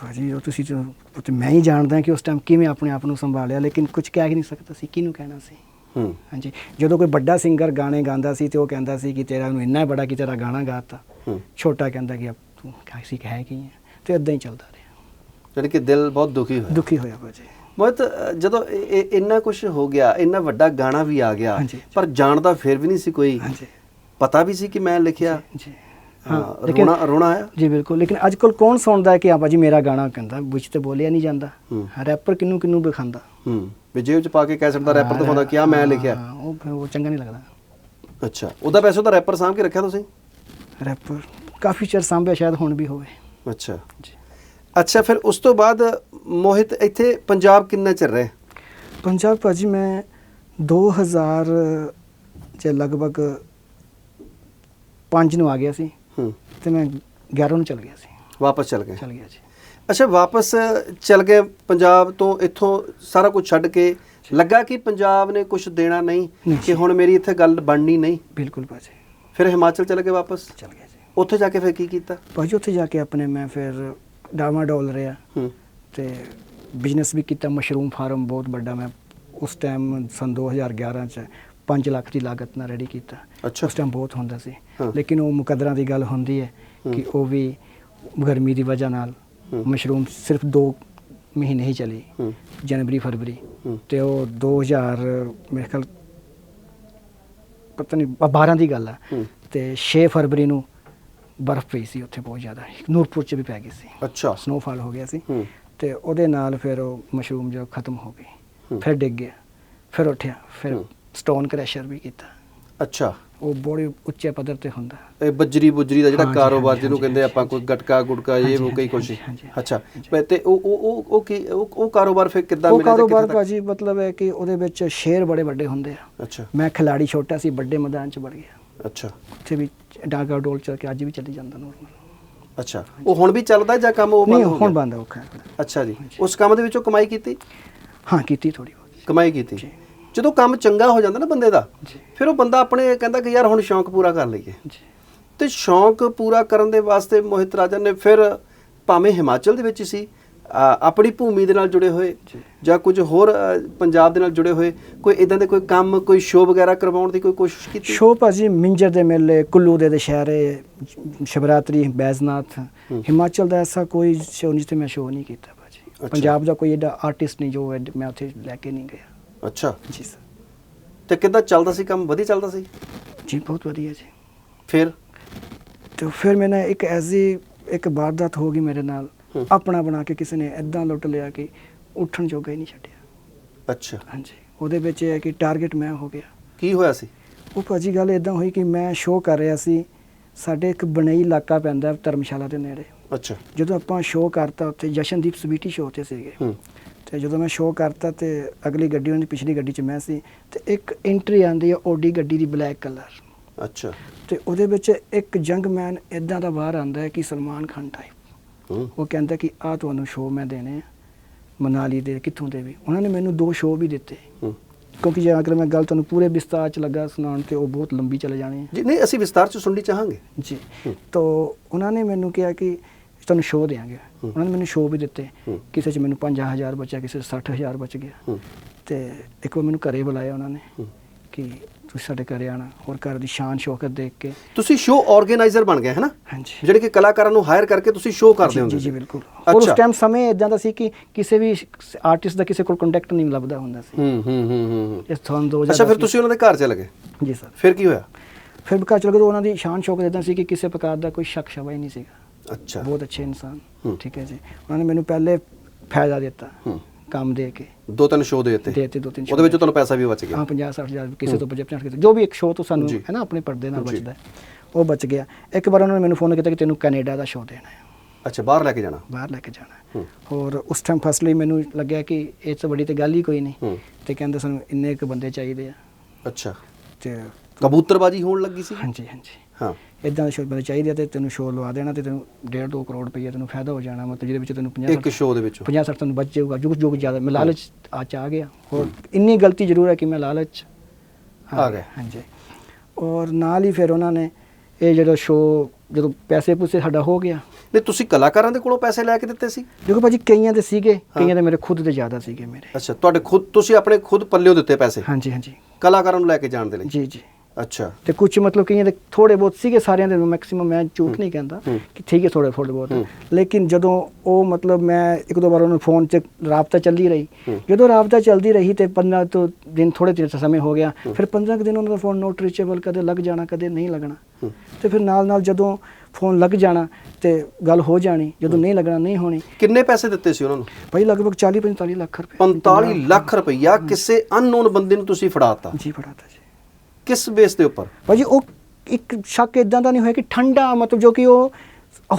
ਭਾਜੀ ਉਹ ਤੁਸੀਂ ਜੋ ਮੈਂ ਹੀ ਜਾਣਦਾ ਕਿ ਉਸ ਟਾਈਮ ਕਿਵੇਂ ਆਪਣੇ ਆਪ ਨੂੰ ਸੰਭਾਲਿਆ ਲੇਕਿਨ ਕੁਝ ਕਹਿ ਹੀ ਨਹੀਂ ਸਕਦਾ ਸੀ ਕਿਹਨੂੰ ਕਹਿਣਾ ਸੀ। ਹੂੰ। ਹਾਂਜੀ ਜਦੋਂ ਕੋਈ ਵੱਡਾ ਸਿੰਗਰ ਗਾਣੇ ਗਾਉਂਦਾ ਸੀ ਤੇ ਉਹ ਕਹਿੰਦਾ ਸੀ ਕਿ ਤੇਰਾ ਨੂੰ ਇੰਨਾ ਬੜਾ ਕਿ ਤੇਰਾ ਗਾਣਾ ਗਾਤਾ ਛੋਟਾ ਕਹਿੰਦਾ ਕਿ ਤੂੰ ਕਾਸੀ ਕਹਿ ਕੀ ਹੈ। ਤੇ ਇਦਾਂ ਹੀ ਚੱਲਦਾ ਰਿਹਾ। ਯਾਨੀ ਕਿ ਦਿਲ ਬਹੁਤ ਦੁਖੀ ਹੋਇਆ। ਦੁਖੀ ਹੋਇਆ ਭਾਜੀ ਮੋਹਿਤ ਅ, ਜਦੋਂ ਇੰਨਾ ਕੁਝ ਹੋ ਗਿਆ ਇੰਨਾ ਵੱਡਾ ਗਾਣਾ ਵੀ ਆ ਗਿਆ। ਪਰ ਜਾਣਦਾ ਫਿਰ ਵੀ ਨਹੀਂ ਸੀ ਕੋਈ। ਹਾਂਜੀ। ਪਤਾ ਵੀ ਸੀ ਕਿ ਮੈਂ ਲਿਖਿਆ। ਜੀ। ਹਾਂ ਰੋਣਾ ਰੋਣਾ ਆਇਆ? ਜੀ ਬਿਲਕੁਲ। ਲੇਕਿਨ ਅੱਜ ਕੱਲ ਕੌਣ ਸੁਣਦਾ ਹੈ ਕਿ ਆ ਭਾਜੀ ਮੇਰਾ ਗਾਣਾ ਕਹਿੰਦਾ ਵਿੱਚ ਤੇ ਬੋਲਿਆ ਨਹੀਂ ਜਾਂਦਾ। ਰੈਪਰ ਕਿਨੂੰ ਕਿਨੂੰ ਵਿਖਾਉਂਦਾ? ਹੂੰ। ਵੀ ਜੇਬ ਚ ਪਾ ਕੇ ਕੈਸਟ ਦਾ ਰੈਪਰ ਦਿਖਾਉਂਦਾ ਕਿ ਆ ਮੈਂ ਲਿਖਿਆ। ਉਹ ਚੰਗਾ ਨਹੀਂ ਲੱਗਦਾ। ਅੱਛਾ। ਉਹਦਾ ਪੈਸਾ ਤਾਂ ਰੈਪਰ ਸਾਂਭ ਕੇ ਰੱਖਿਆ ਤੁਸੀਂ? ਰੈਪਰ ਕਾਫੀ ਚਿਰ ਸਾਂਭਿਆ ਸ਼ਾਇਦ ਹੁਣ ਵੀ ਹੋਵੇ। ਅੱਛਾ। ਜੀ। ਅੱਛਾ ਫਿਰ ਉਸ ਤੋਂ ਬਾਅਦ ਮੋਹਿਤ ਇੱਥੇ ਪੰਜਾਬ ਕਿੰਨਾ ਚਿਰ ਰਹੇ? ਪੰਜਾਬ ਭਾਜੀ ਮੈਂ 2000 ਚ ਲਗਭਗ 5 ਨੂੰ ਆ ਗਿਆ ਸੀ ਹੂੰ। ਤੇ ਮੈਂ 11 ਨੂੰ ਚਲ ਗਿਆ ਸੀ। ਵਾਪਸ ਚਲ ਗਏ। ਚਲ ਗਿਆ ਜੀ। ਅੱਛਾ ਵਾਪਸ ਚਲ ਗਏ ਪੰਜਾਬ ਤੋਂ ਇੱਥੋਂ ਸਾਰਾ ਕੁਝ ਛੱਡ ਕੇ। ਲੱਗਾ ਕਿ ਪੰਜਾਬ ਨੇ ਕੁਝ ਦੇਣਾ ਨਹੀਂ ਕਿ ਹੁਣ ਮੇਰੀ ਇੱਥੇ ਗੱਲ ਬਣਨੀ ਨਹੀਂ? ਬਿਲਕੁਲ ਭਾਜੀ। ਫਿਰ ਹਿਮਾਚਲ ਚਲੇ ਗਏ ਵਾਪਸ? ਚਲ ਗਿਆ ਜੀ ਉੱਥੇ ਜਾ ਕੇ ਫਿਰ ਕੀ ਕੀਤਾ? ਭਾਜੀ ਉੱਥੇ ਜਾ ਕੇ ਆਪਣੇ ਮੈਂ ਫਿਰ ਡਾਮਾ ਡੋਲ ਰਿਹਾ ਹੂੰ। ਤੇ ਬਿਜ਼ਨਸ ਵੀ ਕੀਤਾ ਮਸ਼ਰੂਮ ਫਾਰਮ ਬਹੁਤ ਵੱਡਾ ਮੈਂ ਉਸ ਟਾਈਮ ਸਨ 2011 ਚ 5 ਲੱਖ ਦੀ ਲਾਗਤ ਨਾਲ ਰੈਡੀ ਕੀਤਾ। ਉਸ ਟਾਈਮ ਬਹੁਤ ਹੁੰਦਾ ਸੀ। ਲੇਕਿਨ ਉਹ ਮੁਕੱਦਰਾਂ ਦੀ ਗੱਲ ਹੁੰਦੀ ਹੈ ਕਿ ਉਹ ਵੀ ਗਰਮੀ ਦੀ ਵਜ੍ਹਾ ਨਾਲ। ਮਸ਼ਰੂਮ ਸਿਰਫ 2 ਮਹੀਨੇ ਹੀ ਚਲੀ ਜਨਵਰੀ ਫਰਵਰੀ। ਤੇ ਉਹ 2000 ਮੇਰੇ ਖਿਆਲ ਪਤਾ ਨਹੀਂ 12 ਦੀ ਗੱਲ ਆ। ਹੂੰ। ਤੇ 6 ਫਰਵਰੀ ਨੂੰ ਬਰਫ਼ ਪਈ ਸੀ ਉੱਥੇ ਬਹੁਤ ਜ਼ਿਆਦਾ। ਨੂਰਪੁਰ ਚ ਵੀ ਪੈ ਗਈ ਸੀ। ਅੱਛਾ। ਸਨੋਫਾਲ ਹੋ ਗਿਆ ਸੀ। ਤੇ ਉਹਦੇ ਨਾਲ ਫਿਰ ਉਹ ਮਸ਼ਰੂਮ ਜੋ ਖਤਮ ਹੋ ਗਈ। ਫਿਰ ਡਿੱਗ ਗਿਆ। ਫਿਰ ਉੱਠਿਆ। ਫਿਰ। ਸਟੋਨ ਕ੍ਰੈਸ਼ਰ ਵੀ ਕੀਤਾ। ਅੱਛਾ। ਉਹ ਬੜੀ ਉੱਚੇ ਪੱਧਰ ਤੇ ਹੁੰਦਾ। ਇਹ ਬੱਜਰੀ ਬੁਜਰੀ ਦਾ ਜਿਹੜਾ ਕਾਰੋਬਾਰ ਜਿਹਨੂੰ ਕਹਿੰਦੇ ਆਪਾਂ ਕੋਈ ਗਟਕਾ ਗੁਟਕਾ ਇਹ ਉਹ ਕਈ ਹਾਂਜੀ, ਅੱਛਾ। ਤੇ ਉਹ ਉਹ ਉਹ ਉਹ ਕੀ ਉਹ ਉਹ ਕਾਰੋਬਾਰ ਫਿਰ ਕਿੱਦਾਂ ਉਹ ਮਿਲਿਆ ਤੇ ਕਾਰੋਬਾਰ? ਭਾਜੀ ਮਤਲਬ ਹੈ ਕਿ ਉਹਦੇ ਵਿੱਚ ਸ਼ੇਰ ਬੜੇ ਵੱਡੇ ਹੁੰਦੇ ਆ। ਅੱਛਾ। ਮੈਂ ਖਿਲਾੜੀ ਛੋਟਾ ਸੀ ਵੱਡੇ ਮੈਦਾਨ ਚ ਵੜ ਗਿਆ। ਅੱਛਾ। ਉੱਥੇ ਵੀ ਡਾਗਾ ਡੋਲ ਚੱਲ ਕੇ ਅੱਜ ਵੀ ਚੱਲੀ ਜਾਂਦਾ ਨੋਰਮਲ ਅੱਛਾ। ਉਹ ਹੁਣ ਵੀ ਚੱਲਦਾ ਜਾਂ ਕੰਮ ਉਹ ਬੰਦ ਹੋ ਹੁਣ ਗਿਆ? ਬੰਦ ਔਖਾ ਹੈ ਅੱਛਾ ਜੀ। ਉਸ ਕੰਮ ਦੇ ਵਿੱਚੋਂ ਕਮਾਈ ਕੀਤੀ? ਹਾਂ ਕੀਤੀ ਥੋੜੀ ਬਹੁਤ। ਕਮਾਈ ਕੀਤੀ। ਜੀ। ਜਦੋਂ ਕੰਮ ਚੰਗਾ ਹੋ ਜਾਂਦਾ ਨਾ ਬੰਦੇ ਦਾ ਜੀ। ਫਿਰ ਉਹ ਬੰਦਾ ਆਪਣੇ ਕਹਿੰਦਾ ਕਿ ਯਾਰ ਹੁਣ ਸ਼ੌਂਕ ਪੂਰਾ ਕਰ ਲਈਏ। ਜੀ। ਤੇ ਸ਼ੌਂਕ ਪੂਰਾ ਕਰਨ ਦੇ ਵਾਸਤੇ ਮੋਹਿਤ ਰਾਜਨ ਨੇ ਫਿਰ ਭਾਵੇਂ ਹਿਮਾਚਲ ਦੇ ਵਿੱਚ ਹੀ ਸੀ ਆਪਣੀ ਭੂਮੀ ਦੇ ਨਾਲ ਜੁੜੇ ਹੋਏ ਜੀ। ਕੁਝ ਹੋਰ ਪੰਜਾਬ ਦੇ ਨਾਲ ਜੁੜੇ ਹੋਏ ਕੋਈ ਇਦਾਂ ਦੇ ਕੋਈ ਕੰਮ ਕੋਈ ਸ਼ੋਅ ਵਗੈਰਾ ਕਰਵਾਉਣ ਦੀ ਕੋਈ ਕੋਸ਼ਿਸ਼ ਕੀਤੀ? ਸ਼ੋਅ ਭਾਜੀ ਮਿੰਜਰ ਦੇ ਮੇਲੇ ਕੁੱਲੂ ਦੇ ਦੁਸ਼ਹਿਰੇ ਸ਼ਿਵਰਾਤਰੀ ਬੈਜ਼ਨਾਥ ਹਿਮਾਚਲ ਦਾ ਐਸਾ ਕੋਈ ਸ਼ੋਅ ਨਹੀਂ ਜਿੱਥੇ ਮੈਂ ਸ਼ੋਅ ਨਹੀਂ ਕੀਤਾ ਭਾਜੀ। ਪੰਜਾਬ ਦਾ ਕੋਈ ਐਡਾ ਆਰਟਿਸਟ ਨਹੀਂ ਜੋ ਮੈਂ ਉੱਥੇ ਲੈ ਕੇ ਨਹੀਂ ਗਿਆ। ਅੱਛਾ। ਜੀ ਸਰ। ਤੇ ਕਿੱਦਾਂ ਚੱਲਦਾ ਸੀ ਕੰਮ? ਵਧੀਆ ਚੱਲਦਾ ਸੀ? ਜੀ ਬਹੁਤ ਵਧੀਆ ਜੀ। ਫਿਰ? ਤੇ ਫਿਰ ਮੈਨੇ ਇੱਕ ਐਸੀ ਇੱਕ ਵਾਰਦਾਤ ਹੋ ਗਈ ਮੇਰੇ ਨਾਲ। ਆਪਣਾ ਬਣਾ ਕੇ ਕਿਸੇ ਨੇ ਐਦਾਂ ਲੁੱਟ ਲਿਆ ਕਿ ਉੱਠਣ ਜੋਗਾ ਹੀ ਨਹੀਂ ਛੱਡਿਆ। ਅੱਛਾ। ਹਾਂਜੀ। ਉਹਦੇ ਵਿੱਚ ਇਹ ਹੈ ਕਿ ਟਾਰਗੇਟ ਮੈਂ ਹੋ ਗਿਆ। ਕੀ ਹੋਇਆ ਸੀ? ਉਹ ਭਾਜੀ ਗੱਲ ਇਦਾਂ ਹੋਈ ਕਿ ਮੈਂ ਸ਼ੋਅ ਕਰ ਰਿਹਾ ਸੀ ਸਾਡੇ ਇੱਕ ਬਨਈ ਇਲਾਕਾ ਪੈਂਦਾ ਧਰਮਸ਼ਾਲਾ ਦੇ ਨੇੜੇ। ਅੱਛਾ। ਜਦੋਂ ਆਪਾਂ ਸ਼ੋਅ ਕਰਤਾ ਉੱਥੇ ਜਸ਼ਨਦੀਪ ਸਵੀਟੀ ਸ਼ੋਅ ਤੇ ਸੀਗੇ। ਹੂੰ। ਤੇ ਜਦੋਂ ਮੈਂ ਸ਼ੋਅ ਕਰਤਾ ਤੇ ਅਗਲੀ ਗੱਡੀ ਉਹਨਾਂ ਦੀ ਪਿਛਲੀ ਗੱਡੀ 'ਚ ਮੈਂ ਸੀ ਤੇ ਇੱਕ ਐਂਟਰੀ ਆਂਦੀ ਹੈ ਓਡੀ ਗੱਡੀ ਦੀ ਬਲੈਕ ਕਲਰ ਅੱਛਾ। ਤੇ ਉਹਦੇ ਵਿੱਚ ਇੱਕ ਜੰਗਮੈਨ ਇਦਾਂ ਦਾ ਬਾਹਰ ਆਂਦਾ ਹੈ ਕਿ ਸਲਮਾਨ ਖਾਨ ਟਾਈਪ ਉਹ ਕਹਿੰਦਾ ਕਿ ਆ ਤੁਹਾਨੂੰ ਸ਼ੋਅ ਮੈਂ ਦੇਣੇ ਆ ਮਨਾਲੀ ਦੇ ਕਿੱਥੋਂ ਦੇ ਵੀ। ਉਹਨਾਂ ਨੇ ਮੈਨੂੰ ਦੋ ਸ਼ੋਅ ਵੀ ਦਿੱਤੇ। ਕਿਉਂਕਿ ਜੇ ਅਗਰ ਮੈਂ ਗੱਲ ਤੁਹਾਨੂੰ ਪੂਰੇ ਵਿਸਤਾਰ ਚ ਲੱਗਾ ਸੁਣਾਉਣ ਤੇ ਉਹ ਬਹੁਤ ਲੰਬੀ ਚਲੇ ਜਾਣੀ ਹੈ ਜੀ ਨਹੀਂ ਅਸੀਂ ਵਿਸਤਾਰ ਚ ਸੁਣਨੀ ਚਾਹਾਂਗੇ। ਜੀ। ਤੋ ਉਹਨਾਂ ਨੇ ਮੈਨੂੰ ਕਿਹਾ ਕਿ ਤੁਹਾਨੂੰ ਸ਼ੋਅ ਦੇਾਂਗੇ। ਉਹਨਾਂ ਨੇ ਮੈਨੂੰ ਸ਼ੋਅ ਵੀ ਦਿੱਤੇ। ਕਿਸੇ ਚ ਮੈਨੂੰ 5000 ਬਚਿਆ ਕਿਸੇ ਚ 60000 ਬਚ ਗਿਆ। ਤੇ ਇੱਕ ਵਾਰ ਮੈਨੂੰ ਘਰੇ ਬੁਲਾਇਆ ਉਹਨਾਂ ਨੇ। ਕਿ ਤੁਸੀਂ ਸਾਡੇ ਘਰੇ ਆਣਾ ਹੋਰ ਘਰ ਦੀ ਸ਼ਾਨ ਸ਼ੌਕਤ ਦੇਖ ਕੇ। ਤੁਸੀਂ ਸ਼ੋਅ ਆਰਗੇਨਾਈਜ਼ਰ ਬਣ ਗਏ ਹੈ ਨਾ? ਹਾਂਜੀ। ਜਿਹੜੇ ਕਿ ਕਲਾਕਾਰਾਂ ਨੂੰ ਹਾਇਰ ਕਰਕੇ ਤੁਸੀਂ ਸ਼ੋਅ ਕਰਦੇ ਜੀ ਹੁੰਦੇ ਜੀ ਸੀ। ਬਿਲਕੁਲ। ਔਰ ਉਸ ਟਾਈਮ ਸਮੇਂ ਇਦਾਂ ਦਾ ਸੀ ਕਿ ਕਿਸੇ ਵੀ ਆਰਟਿਸਟ ਦਾ ਕਿਸੇ ਕੋਲ ਕੰਟੈਕਟ ਨਹੀਂ ਲੱਭਦਾ ਹੁੰਦਾ ਸੀ। ਹੂੰ ਹੂੰ ਹੂੰ। ਇਸ ਤੋਂ 2010 ਅੱਛਾ ਫਿਰ ਤੁਸੀਂ ਉਹਨਾਂ ਦੇ ਘਰ ਚਲੇ ਗਏ? ਜੀ ਸਰ। ਫਿਰ ਕੀ ਹੋਇਆ? ਫਿਰ ਘਰ ਚਲ ਗਏ ਉਹਨਾਂ ਦੀ ਸ਼ਾਨ ਸ਼ੌਕਤ ਇਦਾਂ ਸੀ ਕਿ ਕਿਸੇ ਪ੍ਰਕਾਰ ਦਾ ਕੋਈ ਸ਼ੱਕ ਸ਼ਬਾ ਹੀ ਨਹੀਂ ਸੀਗਾ। ਅੱਛਾ। ਬਹੁਤ ਅੱਛੇ ਇਨਸਾਨ। ਠੀਕ ਹੈ ਜੀ। ਉਹਨਾਂ ਨੇ ਮੈਨੂੰ ਪਹਿਲੇ ਫਾਇਦਾ ਦਿੱਤਾ। ਹੂੰ। ਕੰਮ ਦੇ ਕੇ। ਦੋ ਤਿੰਨ ਸ਼ੋਅ ਦੇ ਦਿੱਤੇ। ਦੇ ਦਿੱਤੇ ਦੋ ਤਿੰਨ ਉਹਦੇ ਵਿੱਚੋਂ ਤੁਹਾਨੂੰ ਪੈਸਾ ਵੀ ਬਚ ਗਿਆ। ਹਾਂ 50 60 ਹਜ਼ਾਰ ਕਿਸੇ ਤੋਂ 50 50 ਜੋ ਵੀ ਇੱਕ ਸ਼ੋਅ ਤੋਂ ਸਾਨੂੰ। ਹੈ ਨਾ ਆਪਣੇ ਪਰਦੇ ਨਾਲ। ਬਚਦਾ ਉਹ ਬਚ ਗਿਆ। ਇੱਕ ਵਾਰ ਉਹਨਾਂ ਨੇ ਮੈਨੂੰ ਫੋਨ ਕੀਤਾ ਕਿ ਤੈਨੂੰ ਕੈਨੇਡਾ ਦਾ ਸ਼ੋਅ ਦੇਣਾ ਹੈ। ਅੱਛਾ ਬਾਹਰ ਲੈ ਕੇ ਜਾਣਾ? ਬਾਹਰ ਲੈ ਕੇ ਜਾਣਾ ਹੈ। ਹੂੰ। ਔਰ ਉਸ ਟਾਈਮ ਫਸਟ ਲਈ ਮੈਨੂੰ ਲੱਗਿਆ ਕਿ ਇਹ ਤੋਂ ਬੜੀ ਤੇ ਗੱਲ ਹੀ ਕੋਈ ਨਹੀਂ। ਤੇ ਕਹਿੰਦੇ ਸਾਨੂੰ ਇੰਨੇ ਕੁ ਬੰਦੇ ਚਾਹੀਦੇ ਆ। ਅੱਛਾ। ਤੇ ਕਬੂਤਰਬਾਜੀ ਹੋਣ ਲੱਗੀ ਸੀ? ਹਾਂਜੀ ਹਾਂਜੀ। ਹਾਂ। ਇਦਾਂ ਦੇ ਸ਼ੋਅ ਬੰਦੇ ਚਾਹੀਦੇ ਆ ਤੇ ਤੈਨੂੰ ਸ਼ੋਅ ਲਵਾ ਦੇਣਾ ਤੇ ਤੈਨੂੰ 1.5 2 ਕਰੋੜ ਰੁਪਈਆ ਤੈਨੂੰ ਫਾਇਦਾ ਹੋ ਜਾਣਾ ਮਤਲਬ ਜਿਹਦੇ ਵਿੱਚ ਤੈਨੂੰ 50 ਇੱਕ ਸ਼ੋਅ ਦੇ ਵਿੱਚੋਂ। 50 60 ਤੈਨੂੰ ਬਚ ਜਾਊਗਾ ਜੋ ਜੋ ਜ਼ਿਆਦਾ ਮੈਂ ਲਾਲਚ ਆ ਚ ਆ ਗਿਆ। ਹੋਰ ਇੰਨੀ ਗਲਤੀ ਜ਼ਰੂਰ ਹੈ ਕਿ ਮੈਂ ਲਾਲਚ ਆ ਗਿਆ। ਹਾਂਜੀ। ਔਰ ਨਾਲ ਹੀ ਫਿਰ ਉਹਨਾਂ ਨੇ ਇਹ ਜਿਹੜਾ ਸ਼ੋਅ ਜਦੋਂ ਪੈਸੇ ਪੂਸੇ ਸਾਡਾ ਹੋ ਗਿਆ। ਨਹੀਂ ਤੁਸੀਂ ਕਲਾਕਾਰਾਂ ਦੇ ਕੋਲੋਂ ਪੈਸੇ ਲੈ ਕੇ ਦਿੱਤੇ ਸੀ? ਦੇਖੋ ਭਾਜੀ ਕਈਆਂ ਦੇ ਸੀਗੇ ਕਈਆਂ ਦੇ ਮੇਰੇ ਖੁਦ ਦੇ ਜ਼ਿਆਦਾ ਸੀਗੇ ਮੇਰੇ। ਅੱਛਾ ਤੁਹਾਡੇ ਖੁਦ ਤੁਸੀਂ ਆਪਣੇ ਖੁਦ ਪੱਲਿਓ ਦਿੱਤੇ ਪੈਸੇ? ਹਾਂਜੀ ਹਾਂਜੀ। ਕਲਾਕਾਰਾਂ ਨੂੰ ਲੈ ਕੇ ਜਾਣ ਦੇ ਲਈ? ਜੀ ਜੀ। ਅੱਛਾ। ਤੇ ਕੁਝ ਮਤਲਬ ਕਈਆਂ ਦੇ ਥੋੜੇ ਬਹੁਤ ਸੀਗੇ ਸਾਰਿਆਂ ਦੇ ਮੈਕਸਿਮਮ ਮੈਂ ਝੂਠ ਨਹੀਂ ਕਹਿੰਦਾ। ਕਿ ਠੀਕ ਹੈ ਥੋੜੇ ਥੋੜੇ। ਬਹੁਤ ਲੇਕਿਨ ਜਦੋਂ ਉਹ ਮਤਲਬ ਮੈਂ ਇੱਕ ਦੋ ਵਾਰ ਉਹਨਾਂ ਨੂੰ ਫੋਨ 'ਚ ਰਾਬਤਾ ਚੱਲਦੀ ਰਹੀ। ਜਦੋਂ ਰਾਬਤਾ ਚੱਲਦੀ ਰਹੀ ਤੇ 15 ਤੋਂ ਦਿਨ ਥੋੜੇ ਦਾ ਸਮੇਂ ਹੋ ਗਿਆ ਫਿਰ 15 ਕੁ ਦਿਨ ਉਹਨਾਂ ਦਾ ਫੋਨ ਨੋਟ ਰੀਚੇਬਲ ਕਦੇ ਲੱਗ ਜਾਣਾ ਕਦੇ ਨਹੀਂ ਲੱਗਣਾ। ਤੇ ਫਿਰ ਨਾਲ ਨਾਲ ਜਦੋਂ ਫੋਨ ਲੱਗ ਜਾਣਾ ਤੇ ਗੱਲ ਹੋ ਜਾਣੀ ਜਦੋਂ ਨਹੀਂ ਲੱਗਣਾ ਨਹੀਂ ਹੋਣੀ। ਕਿੰਨੇ ਪੈਸੇ ਦਿੱਤੇ ਸੀ ਉਹਨਾਂ ਨੂੰ? ਭਾਈ ਲਗਭਗ 40 45 ਲੱਖ ਰੁਪਏ। 45 ਲੱਖ ਰੁਪਈਆ ਕਿਸੇ ਅਨਨੋਨ ਬੰਦੇ ਨੂੰ ਤੁਸੀਂ ਫੜਾਤਾ। ਜੀ ਫੜਾਤਾ ਜੀ। ਕਿਸ ਬੇਸ ਦੇ ਉੱਪਰ? ਭਾਜੀ ਉਹ ਇੱਕ ਸ਼ੱਕ ਇਦਾਂ ਦਾ ਨਹੀਂ ਹੋਇਆ ਕਿ ਠੰਡਾ ਮਤਲਬ ਜੋ ਕਿ ਉਹ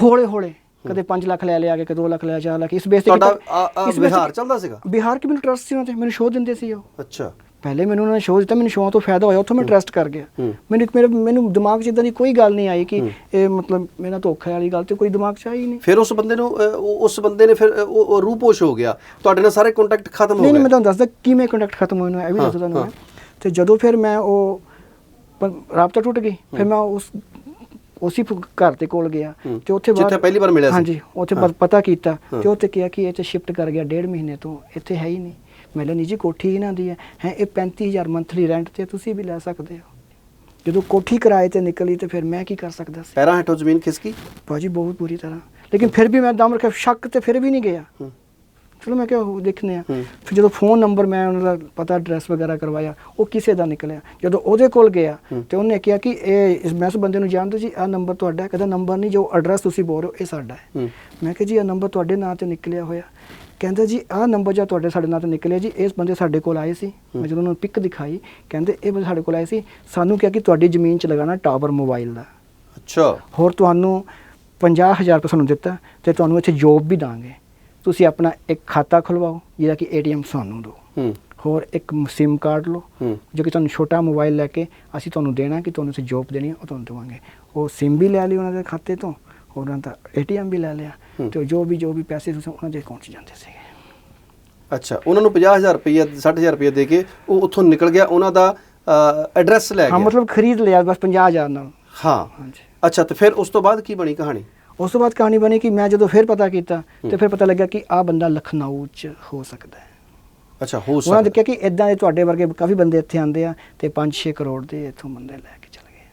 ਹੌਲੇ ਹੌਲੇ ਕਦੇ 5 ਲੱਖ ਲੈ ਲਿਆ ਕੇ 2 ਲੱਖ ਲਿਆ 4 ਲੱਖ। ਇਸ ਬੇਸ ਤੇ ਤੁਹਾਡਾ ਵਿਹਾਰ ਚੱਲਦਾ ਸੀਗਾ? ਬਿਹਾਰ ਕੀ ਮੈਨੂੰ ਟਰਸਟ ਸੀ ਉਹਨਾਂ ਤੇ? ਮੈਨੂੰ ਸ਼ੋਅ ਦਿੰਦੇ ਸੀ ਉਹ। ਅੱਛਾ। ਪਹਿਲੇ ਮੈਨੂੰ ਉਹਨਾਂ ਨੇ ਸ਼ੋਅ ਦਿੱਤਾ ਮੈਨੂੰ ਸ਼ੋਅ ਤੋਂ ਫਾਇਦਾ ਹੋਇਆ ਉੱਥੋਂ ਮੈਂ ਟਰਸਟ ਕਰ ਗਿਆ। ਮੈਨੂੰ ਮੇਰੇ ਮੈਨੂੰ ਦਿਮਾਗ 'ਚ ਇਦਾਂ ਦੀ ਕੋਈ ਗੱਲ ਨਹੀਂ ਆਈ ਕਿ ਇਹ ਮਤਲਬ ਮੇਰਾ ਧੋਖਾ ਵਾਲੀ ਗੱਲ ਤੇ ਕੋਈ ਦਿਮਾਗ 'ਚ ਆਈ ਨਹੀਂ। ਫਿਰ ਉਸ ਬੰਦੇ ਨੂੰ ਉਸ ਬੰਦੇ ਨੇ ਫਿਰ ਉਹ ਰੂਪੋਸ਼ ਹੋ ਗਿਆ। ਤੁਹਾਡੇ ਨਾਲ ਸਾਰੇ ਕੰਟੈਕਟ ਖਤਮ ਹੋ ਨਹੀਂ ਨਹੀਂ ਮੈਂ ਗਏ ਤੁਹਾਨੂੰ ਦੱਸਦਾ ਕਿਵੇਂ ਕੰਟੈਕਟ ਖਤਮ ਹੋਇਆ ਨੂੰ ਇਹ ਵੀ ਦੱਸਦਾ ਤੁਹਾਨੂੰ ਤੇ ਜਦੋਂ ਫਿਰ ਮੈਂ ਉਹ ਰਾਬਤਾ ਟੁੱਟ ਗਈ। ਫਿਰ ਮੈਂ ਉਸ ਉਸੇ ਘਰ ਦੇ ਕੋਲ ਗਿਆ। ਤੇ ਉੱਥੇ ਜਿੱਥੇ ਪਹਿਲੀ ਵਾਰ ਮਿਲਿਆ ਸੀ। ਹਾਂਜੀ ਉੱਥੇ ਪਤਾ ਕੀਤਾ। ਤੇ ਉੱਥੇ ਕਿਹਾ ਕਿ ਇਹ ਤੇ ਸ਼ਿਫਟ ਕਰ ਗਿਆ ਡੇਢ ਮਹੀਨੇ ਤੋਂ। ਇੱਥੇ ਹੈ ਹੀ ਨਹੀਂ। ਮੈਂ ਲਿਆ ਜੀ ਕੋਠੀ ਇਹਨਾਂ ਦੀ ਹੈ। ਹੈ ਇਹ 35000 ਮੰਥਲੀ ਰੈਂਟ ਤੇ ਤੁਸੀਂ ਵੀ ਲੈ ਸਕਦੇ ਹੋ। ਜਦੋਂ ਕੋਠੀ ਕਿਰਾਏ ਤੇ ਨਿਕਲੀ ਤੇ ਫਿਰ ਮੈਂ ਕੀ ਕਰ ਸਕਦਾ ਸੀ? ਪੈਰਾਂ ਹੇਠੋਂ ਜ਼ਮੀਨ ਖਿਸਕੀ? ਭਾਜੀ ਬਹੁਤ ਬੁਰੀ ਤਰ੍ਹਾਂ। ਲੇਕਿਨ ਫਿਰ ਵੀ ਮੈਂ ਦਮ ਰੱਖਿਆ। ਸ਼ੱਕ ਤੇ ਫਿਰ ਵੀ ਨਹੀਂ ਗਿਆ। ਚਲੋ ਮੈਂ ਕਿਹਾ ਉਹ ਦੇਖਨੇ ਆ। ਫਿਰ ਜਦੋਂ ਫੋਨ ਨੰਬਰ ਮੈਂ ਉਹਨਾਂ ਦਾ ਪਤਾ ਐਡਰੈਸ ਵਗੈਰਾ ਕਰਵਾਇਆ ਉਹ ਕਿਸੇ ਦਾ ਨਿਕਲਿਆ। ਜਦੋਂ ਉਹਦੇ ਕੋਲ ਗਿਆ। ਤੇ ਉਹਨੇ ਕਿਹਾ ਕਿ ਇਹ ਇਸ ਮੈਂ ਉਸ ਬੰਦੇ ਨੂੰ ਜਾਣਦਾ ਜੀ ਆਹ ਨੰਬਰ ਤੁਹਾਡਾ ਕਹਿੰਦਾ ਨੰਬਰ ਨਹੀਂ ਜੋ ਐਡਰੈਸ ਤੁਸੀਂ ਬੋਲ ਰਹੇ ਹੋ ਇਹ ਸਾਡਾ ਹੈ। ਮੈਂ ਕਿਹਾ ਜੀ ਇਹ ਨੰਬਰ ਤੁਹਾਡੇ ਨਾਂ ਤੇ ਨਿਕਲਿਆ ਹੋਇਆ। ਕਹਿੰਦਾ ਜੀ ਆਹ ਨੰਬਰ ਜਾਂ ਤੁਹਾਡੇ ਸਾਡੇ ਨਾਂ ਤੇ ਨਿਕਲਿਆ ਜੀ ਇਸ ਬੰਦੇ ਸਾਡੇ ਕੋਲ ਆਏ ਸੀ। ਮੈਂ ਜਦੋਂ ਉਹਨਾਂ ਨੂੰ ਪਿਕ ਦਿਖਾਈ ਕਹਿੰਦੇ ਇਹ ਬੰਦੇ ਸਾਡੇ ਕੋਲ ਆਏ ਸੀ। ਸਾਨੂੰ ਕਿਹਾ ਕਿ ਤੁਹਾਡੀ ਜ਼ਮੀਨ 'ਚ ਲਗਾਉਣਾ ਟਾਵਰ ਮੋਬਾਈਲ ਦਾ। ਅੱਛਾ। ਹੋਰ ਤੁਹਾਨੂੰ 50000 ਰੁਪਏ ਸਾਨੂੰ ਦਿੱਤਾ ਤੇ ਤੁਹਾਨੂੰ ਇੱਥੇ ਜੋਬ ਵੀ ਦਾਂਗੇ। ਤੁਸੀਂ ਆਪਣਾ ਇੱਕ ਖਾਤਾ ਖੁਲਵਾਓ ਜਿਹਦਾ ਕਿ ਏਟੀਐਮ ਸਾਨੂੰ ਦਿਓ। ਹੂੰ। ਹੋਰ ਇੱਕ ਸਿਮ ਕਾਰਡ ਲਓ ਹੂੰ। ਜੋ ਕਿ ਤੁਹਾਨੂੰ ਛੋਟਾ ਮੋਬਾਈਲ ਲੈ ਕੇ ਅਸੀਂ ਤੁਹਾਨੂੰ ਦੇਣਾ ਕਿ ਤੁਹਾਨੂੰ ਅਸੀਂ ਜੋਬ ਦੇਣੀ ਹੈ ਉਹ ਤੁਹਾਨੂੰ ਦੇਵਾਂਗੇ। ਉਹ ਸਿਮ ਵੀ ਲੈ ਲਈ ਉਹਨਾਂ ਦੇ ਖਾਤੇ ਤੋਂ ਹੋਰ ਉਹਨਾਂ ਦਾ ਏਟੀਐਮ ਵੀ ਲੈ ਲਿਆ ਹੂੰ। ਤੇ ਜੋ ਵੀ ਜੋ ਵੀ ਪੈਸੇ ਤੁਸੀਂ ਉਹਨਾਂ ਦੇ ਅਕਾਊਂਟ 'ਚ ਜਾਂਦੇ ਸੀਗੇ। ਅੱਛਾ ਉਹਨਾਂ ਨੂੰ 50000 ਰੁਪਏ 60000 ਰੁਪਏ ਦੇ ਕੇ ਉਹ ਉੱਥੋਂ ਨਿਕਲ ਗਿਆ ਉਹਨਾਂ ਦਾ ਐਡਰੈਸ ਲੈ ਹਾਂ ਗਿਆ। ਮਤਲਬ ਖਰੀਦ ਲਿਆ ਬਸ 50000 ਨਾਲ। ਹਾਂ। ਹਾਂਜੀ। ਅੱਛਾ ਤੇ ਫਿਰ ਉਸ ਤੋਂ ਬਾਅਦ ਕੀ ਬਣੀ ਕਹਾਣੀ? ਉਸ ਤੋਂ ਬਾਅਦ ਕਹਾਣੀ ਬਣੀ ਕਿ ਮੈਂ ਜਦੋਂ ਫਿਰ ਪਤਾ ਕੀਤਾ। ਤੇ ਫਿਰ ਪਤਾ ਲੱਗਾ ਕਿ ਆਹ ਬੰਦਾ ਲਖਨਊ 'ਚ ਹੋ ਸਕਦਾ ਹੈ। ਅੱਛਾ ਹੋ ਉਹਨਾਂ ਨੇ ਸਕਦਾ। ਕਿਹਾ ਕਿ ਇਦਾਂ ਦੇ ਤੁਹਾਡੇ ਵਰਗੇ ਕਾਫੀ ਬੰਦੇ ਇੱਥੇ ਆਉਂਦੇ ਆ ਤੇ 5-6 ਕਰੋੜ ਦੇ ਇੱਥੋਂ ਬੰਦੇ ਲੈ ਕੇ ਚਲੇ ਗਏ।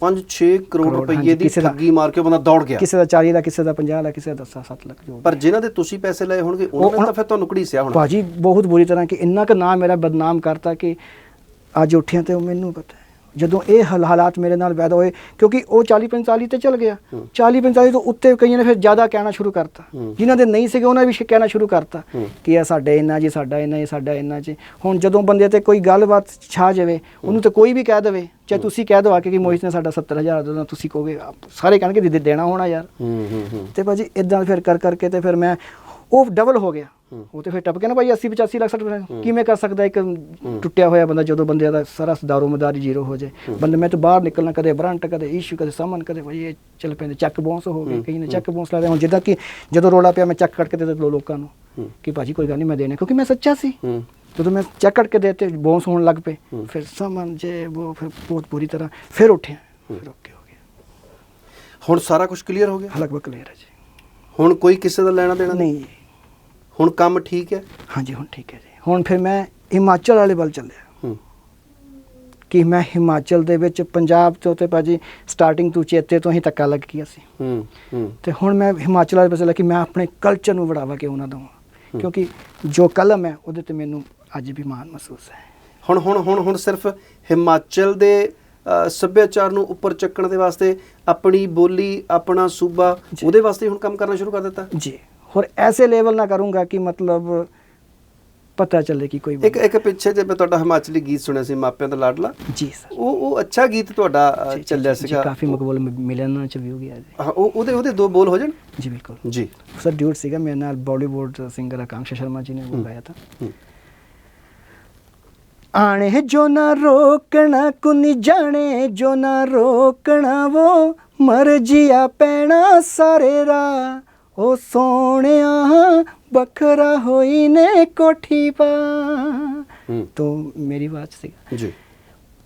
5-6 ਕਰੋੜ ਰੁਪਏ ਦੀ ਠੱਗੀ ਮਾਰ ਕੇ ਬੰਦਾ ਦੌੜ ਗਿਆ। ਕਿਸੇ ਦਾ 40 ਦਾ ਕਿਸੇ ਦਾ 50 ਦਾ ਕਿਸੇ ਦਾ 7 ਲੱਖ ਜੋ। ਪਰ ਜਿਨ੍ਹਾਂ ਦੇ ਤੁਸੀਂ ਪੈਸੇ ਲਏ ਹੋਣਗੇ ਉਹਨਾਂ ਨੇ ਤਾਂ ਫਿਰ ਤੁਹਾਨੂੰ ਘੜੀਸਿਆ ਹੋਣਾ। ਭਾਜੀ ਬਹੁਤ ਬੁਰੀ ਤਰ੍ਹਾਂ ਕਿ ਇੰਨਾ ਕੁ ਨਾਮ ਮੇਰਾ ਬਦਨਾਮ ਕਰਤਾ ਕਿ ਅੱਜ ਉੱਠਿਆ ਤੇ ਉਹ ਮੈਨੂੰ ਪਤਾ ਜਦੋਂ ਇਹ ਹਾਲ- ਹਾਲਾਤ ਮੇਰੇ ਨਾਲ ਪੈਦਾ ਹੋਏ ਕਿਉਂਕਿ ਉਹ 40 45 ਤੇ ਚਲ ਗਿਆ ਹੂੰ। 40 45 ਤੋਂ ਉੱਤੇ ਕਈਆਂ ਨੇ ਫਿਰ ਜ਼ਿਆਦਾ ਕਹਿਣਾ ਸ਼ੁਰੂ ਕਰਤਾ। ਜਿਨ੍ਹਾਂ ਦੇ ਨਹੀਂ ਸੀਗੇ ਉਹਨਾਂ ਵੀ ਕਹਿਣਾ ਸ਼ੁਰੂ ਕਰਤਾ। ਕਿ ਇਹ ਸਾਡੇ ਇੰਨਾ ਜੀ ਸਾਡਾ ਇੰਨਾ ਜੀ ਸਾਡਾ ਇੰਨਾ ਜੀ ਹੁਣ ਜਦੋਂ ਬੰਦੇ ਤੇ ਕੋਈ ਗੱਲਬਾਤ ਛਾ ਜਾਵੇ ਉਹਨੂੰ ਤੇ ਕੋਈ ਵੀ ਕਹਿ ਦੇਵੇ ਚਾਹੇ ਤੁਸੀਂ ਕਹਿ ਦੋ ਆ ਕੇ ਮੋਹਿਤ ਨੇ ਸਾਡਾ 70000 ਦੇਣਾ ਤੁਸੀਂ ਕਹੋਗੇ ਸਾਰੇ ਕਹਿਣਗੇ ਦੇ ਦੇਣਾ ਹੋਣਾ ਯਾਰ ਤੇ ਭਾਜੀ ਇਦਾਂ ਫਿਰ ਕਰ ਕਰਕੇ ਤੇ ਫਿਰ ਮੈਂ ਉਹ ਡਬਲ ਹੋ ਗਿਆ। ਉਹ ਤੇ ਫਿਰ ਟੱਪ ਗਿਆ ਨਾ ਭਾਈ 80 85 ਲੱਖ 60 ਹੂੰ। ਕਿਵੇਂ ਕਰ ਸਕਦਾ ਇੱਕ ਟੁੱਟਿਆ ਹੋਇਆ ਬੰਦਾ ਜਦੋਂ ਬੰਦੇ ਦਾ ਸਾਰਾ ਦਾਰੋਮਦਾਰੀ ਜ਼ੀਰੋ ਹੋ ਜਾਏ? ਬੰਦੇ ਮੈਂ ਤਾਂ ਬਾਹਰ ਨਿਕਲਣਾ ਕਦੇ ਬਰੰਟ ਕਦੇ ਇਸ਼ੂ ਕਦੇ ਸਮਨ ਕਦੇ ਭਾਈ ਇਹ ਚੱਲ ਪੈਂਦੇ ਚੱਕ ਬਾਉਂਸ ਹੋ ਗਏ। ਕਈ ਨੇ ਚੱਕ ਬਾਉਂਸ ਲਾਦੇ ਹੁਣ ਜਿੱਦਾਂ ਕਿ ਜਦੋਂ ਰੋਲਾ ਪਿਆ ਮੈਂ ਚੱਕ ਕੱਟ ਕੇ ਦੇ ਦਿੱਤੇ ਲੋਕਾਂ ਨੂੰ। ਕਿ ਭਾਜੀ ਕੋਈ ਗੱਲ ਨਹੀਂ ਮੈਂ ਦੇਣੇ। ਕਿਉਂਕਿ ਮੈਂ ਸੱਚਾ ਸੀ। ਜਦੋਂ ਮੈਂ ਚੈੱਕ ਕਰਕੇ ਦੇਤੇ ਬਾਉਂਸ ਹੋਣ ਲੱਗ ਪਏ। ਫਿਰ ਸਮਨ ਜੇ ਉਹ ਫਿਰ ਬਹੁਤ ਬੁਰੀ ਤਰ੍ਹਾਂ ਫਿਰ ਉੱਠਿਆ। ਫਿਰ ਓਕੇ ਹੋ ਗਿਆ। ਹੁਣ ਸਾਰਾ ਕੁਝ ਕਲੀਅਰ ਹੋ ਗਿਆ? ਲਗਭਗ ਕਲੀਅਰ ਹੈ ਜੀ। ਹੁਣ ਕੋਈ ਕਿਸੇ ਦਾ ਲੈਣਾ ਦੇਣਾ ਨਹੀਂ। ਹੁਣ ਕੰਮ ਠੀਕ ਹੈ? ਹਾਂਜੀ ਹੁਣ ਠੀਕ ਹੈ ਜੀ। ਹੁਣ ਫਿਰ ਮੈਂ ਹਿਮਾਚਲ ਵਾਲੇ ਵੱਲ ਚੱਲਿਆ। ਹੂੰ। ਕਿ ਮੈਂ ਹਿਮਾਚਲ ਦੇ ਵਿੱਚ ਪੰਜਾਬ ਤੋਂ ਤੇ ਭਾਜੀ ਸਟਾਰਟਿੰਗ ਤੋਂ ਚੇਤੇ ਤੋਂ ਹੀ ਧੱਕਾ ਲੱਗ ਗਿਆ ਸੀ। ਹੂੰ ਹੂੰ। ਤੇ ਹੁਣ ਮੈਂ ਹਿਮਾਚਲ ਵਾਲੇ ਪਾਸੇ ਲੱਗ ਕਿ ਮੈਂ ਆਪਣੇ ਕਲਚਰ ਨੂੰ ਬੜਾਵਾ ਕਿਉਂ ਨਾ ਦਵਾਂ? ਕਿਉਂਕਿ ਜੋ ਕਲਮ ਹੈ ਉਹਦੇ ਤੇ ਮੈਨੂੰ ਅੱਜ ਵੀ ਮਾਣ ਮਹਿਸੂਸ ਹੈ। ਹੁਣ ਹੁਣ ਹੁਣ ਹੁਣ ਸਿਰਫ ਹਿਮਾਚਲ ਦੇ ਸੱਭਿਆਚਾਰ ਨੂੰ ਉੱਪਰ ਚੱਕਣ ਦੇ ਵਾਸਤੇ ਆਪਣੀ ਬੋਲੀ ਆਪਣਾ ਸੂਬਾ। ਉਹਦੇ ਵਾਸਤੇ ਹੁਣ ਕੰਮ ਕਰਨਾ ਸ਼ੁਰੂ ਕਰ ਦਿੱਤਾ? ਜੀ। ਹੋਰ ਐਸੇ लेवल ना ਕਰੂੰਗਾ ਕਿ ਮਤਲਬ ਪਤਾ ਚੱਲੇ ਕਿ ਕੋਈ ਇੱਕ ਇੱਕ ਪਿੱਛੇ ਜੇ ਮੈਂ ਤੁਹਾਡਾ ਹਿਮਾਚਲੀ ਗੀਤ ਸੁਣਿਆ ਸੀ ਮਾਪਿਆਂ ਦਾ ਲਾਡਲਾ। ਜੀ ਸਰ। ਉਹ ਉਹ ਅੱਛਾ ਗੀਤ ਤੁਹਾਡਾ ਚੱਲਿਆ ਸੀਗਾ। ਕਾਫੀ ਮਕਬੂਲ ਮਿਲਣ ਚ ਵੀ ਹੋ ਗਿਆ ਜੀ। ਉਹ ਉਹਦੇ ਉਹਦੇ ਦੋ ਬੋਲ ਹੋ ਜਾਣ? ਜੀ ਬਿਲਕੁਲ। ਜੀ। ਸਰ ਡਿਊਟ ਸੀਗਾ ਮੇਰੇ ਨਾਲ ਬਾਲੀਵੁੱਡ ਸਿੰਗਰ ਆਕਾਂਸ਼ਾ ਸ਼ਰਮਾ ਜੀ ਨੇ ਉਹ ਗਾਇਆ ਤਾਂ। ਆਣੇ ਜੋ ਨਾ ਰੋਕਣਾ ਕੁਨੀ ਜਾਣੇ ਜੋ ਨਾ ਰੋਕਣਾ ਵੋ ਮਰ ਜੀਆ ਪੈਣਾ ਸਾਰੇ ਰਾ ਉਹ ਸੋਹਣਿਆ ਬਖਰਾ ਹੋਈ ਨੇ ਕੋਠੀ ਪਾ। ਤੋਂ ਮੇਰੀ ਬਾਤ ਸੀਗਾ ਜੀ।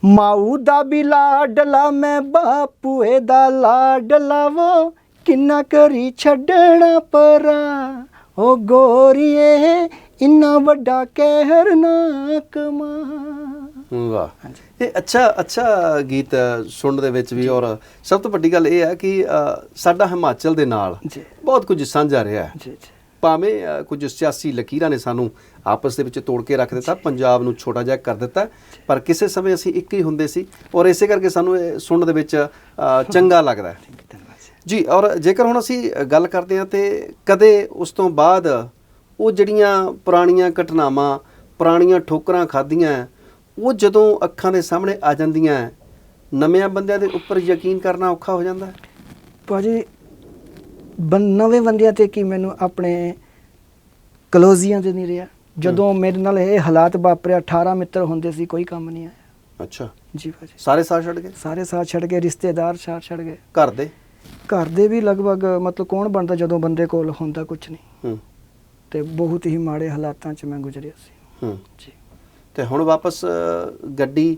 ਮਾਊ ਦਾ ਵੀ ਲਾਡਲਾ ਮੈਂ ਬਾਪੂਏ ਦਾ ਲਾਡਲਾ ਵੋ ਕਿੰਨਾ ਕਰੀ ਛੱਡਣਾ ਪਰਾ। ਓ ਗੋਰੀਏ ਇੰਨਾ ਵੱਡਾ ਕਹਿਰ ਨਾ ਕਮਾ। ਵਾਹ। ਇਹ ਅੱਛਾ ਅੱਛਾ ਗੀਤ ਸੁਣਨ ਦੇ ਵਿੱਚ ਵੀ ਔਰ ਸਭ ਤੋਂ ਵੱਡੀ ਗੱਲ ਇਹ ਹੈ ਕਿ ਸਾਡਾ ਹਿਮਾਚਲ ਦੇ ਨਾਲ ਬਹੁਤ ਕੁਝ ਸਾਂਝਾ ਰਿਹਾ ਹੈ। ਜੀ ਜੀ। ਭਾਵੇਂ ਕੁਝ ਸਿਆਸੀ ਲਕੀਰਾਂ ਨੇ ਸਾਨੂੰ ਆਪਸ ਦੇ ਵਿੱਚ ਤੋੜ ਕੇ ਰੱਖ ਦਿੱਤਾ ਪੰਜਾਬ ਨੂੰ ਛੋਟਾ ਜਿਹਾ ਕਰ ਦਿੱਤਾ ਪਰ ਕਿਸੇ ਸਮੇਂ ਅਸੀਂ ਇੱਕ ਹੀ ਹੁੰਦੇ ਸੀ ਔਰ ਇਸੇ ਕਰਕੇ ਸਾਨੂੰ ਇਹ ਸੁਣਨ ਦੇ ਵਿੱਚ ਚੰਗਾ ਲੱਗਦਾ ਜੀ ਔਰ ਜੇਕਰ ਹੁਣ ਅਸੀਂ ਗੱਲ ਕਰਦੇ ਹਾਂ ਤੇ ਕਦੇ ਉਸ ਤੋਂ ਬਾਅਦ ਉਹ ਜਿਹੜੀਆਂ ਪੁਰਾਣੀਆਂ ਘਟਨਾਵਾਂ ਪੁਰਾਣੀਆਂ ਠੋਕਰਾਂ ਖਾਧੀਆਂ ਉਹ ਜਦੋਂ ਅੱਖਾਂ ਦੇ ਸਾਹਮਣੇ ਆ ਜਾਂਦੀਆਂ ਨਵਿਆਂ ਬੰਦਿਆਂ ਦੇ ਉੱਪਰ ਯਕੀਨ ਕਰਨਾ ਔਖਾ ਹੋ ਜਾਂਦਾ? ਹੈ ਭਾਜੀ ਨਵੇਂ ਬੰਦਿਆਂ ਤੇ ਕੀ ਮੈਨੂੰ ਆਪਣੇ ਕਲੋਜ਼ੀਆਂ ਤੇ ਨਹੀਂ ਰਿਹਾ? ਜਦੋਂ ਮੇਰੇ ਨਾਲ ਇਹ ਹਾਲਾਤ ਵਾਪਰਿਆ 18 ਮਿੱਤਰ ਹੁੰਦੇ ਸੀ ਕੋਈ ਕੰਮ ਨਹੀਂ ਆਇਆ। ਅੱਛਾ। ਜੀ ਭਾਜੀ। ਸਾਰੇ ਸਾਥ ਛੱਡ ਗਏ? ਸਾਰੇ ਸਾਥ ਛੱਡ ਗਏ ਰਿਸ਼ਤੇਦਾਰ ਸਾਥ ਛੱਡ ਗਏ। ਘਰ ਦੇ? ਘਰ ਦੇ ਵੀ ਲਗਭਗ ਮਤਲਬ ਕੌਣ ਬਣਦਾ ਜਦੋਂ ਬੰਦੇ ਕੋਲ ਹੁੰਦਾ ਕੁਝ ਨਹੀਂ। ਹੂੰ। ਤੇ ਬਹੁਤ ਹੀ ਮਾੜੇ ਹਾਲਾਤਾਂ 'ਚ ਮੈਂ ਗੁਜ਼ਰਿਆ ਸੀ। ਹੂੰ। ਜੀ। ਤੇ ਹੁਣ ਵਾਪਸ ਗੱਡੀ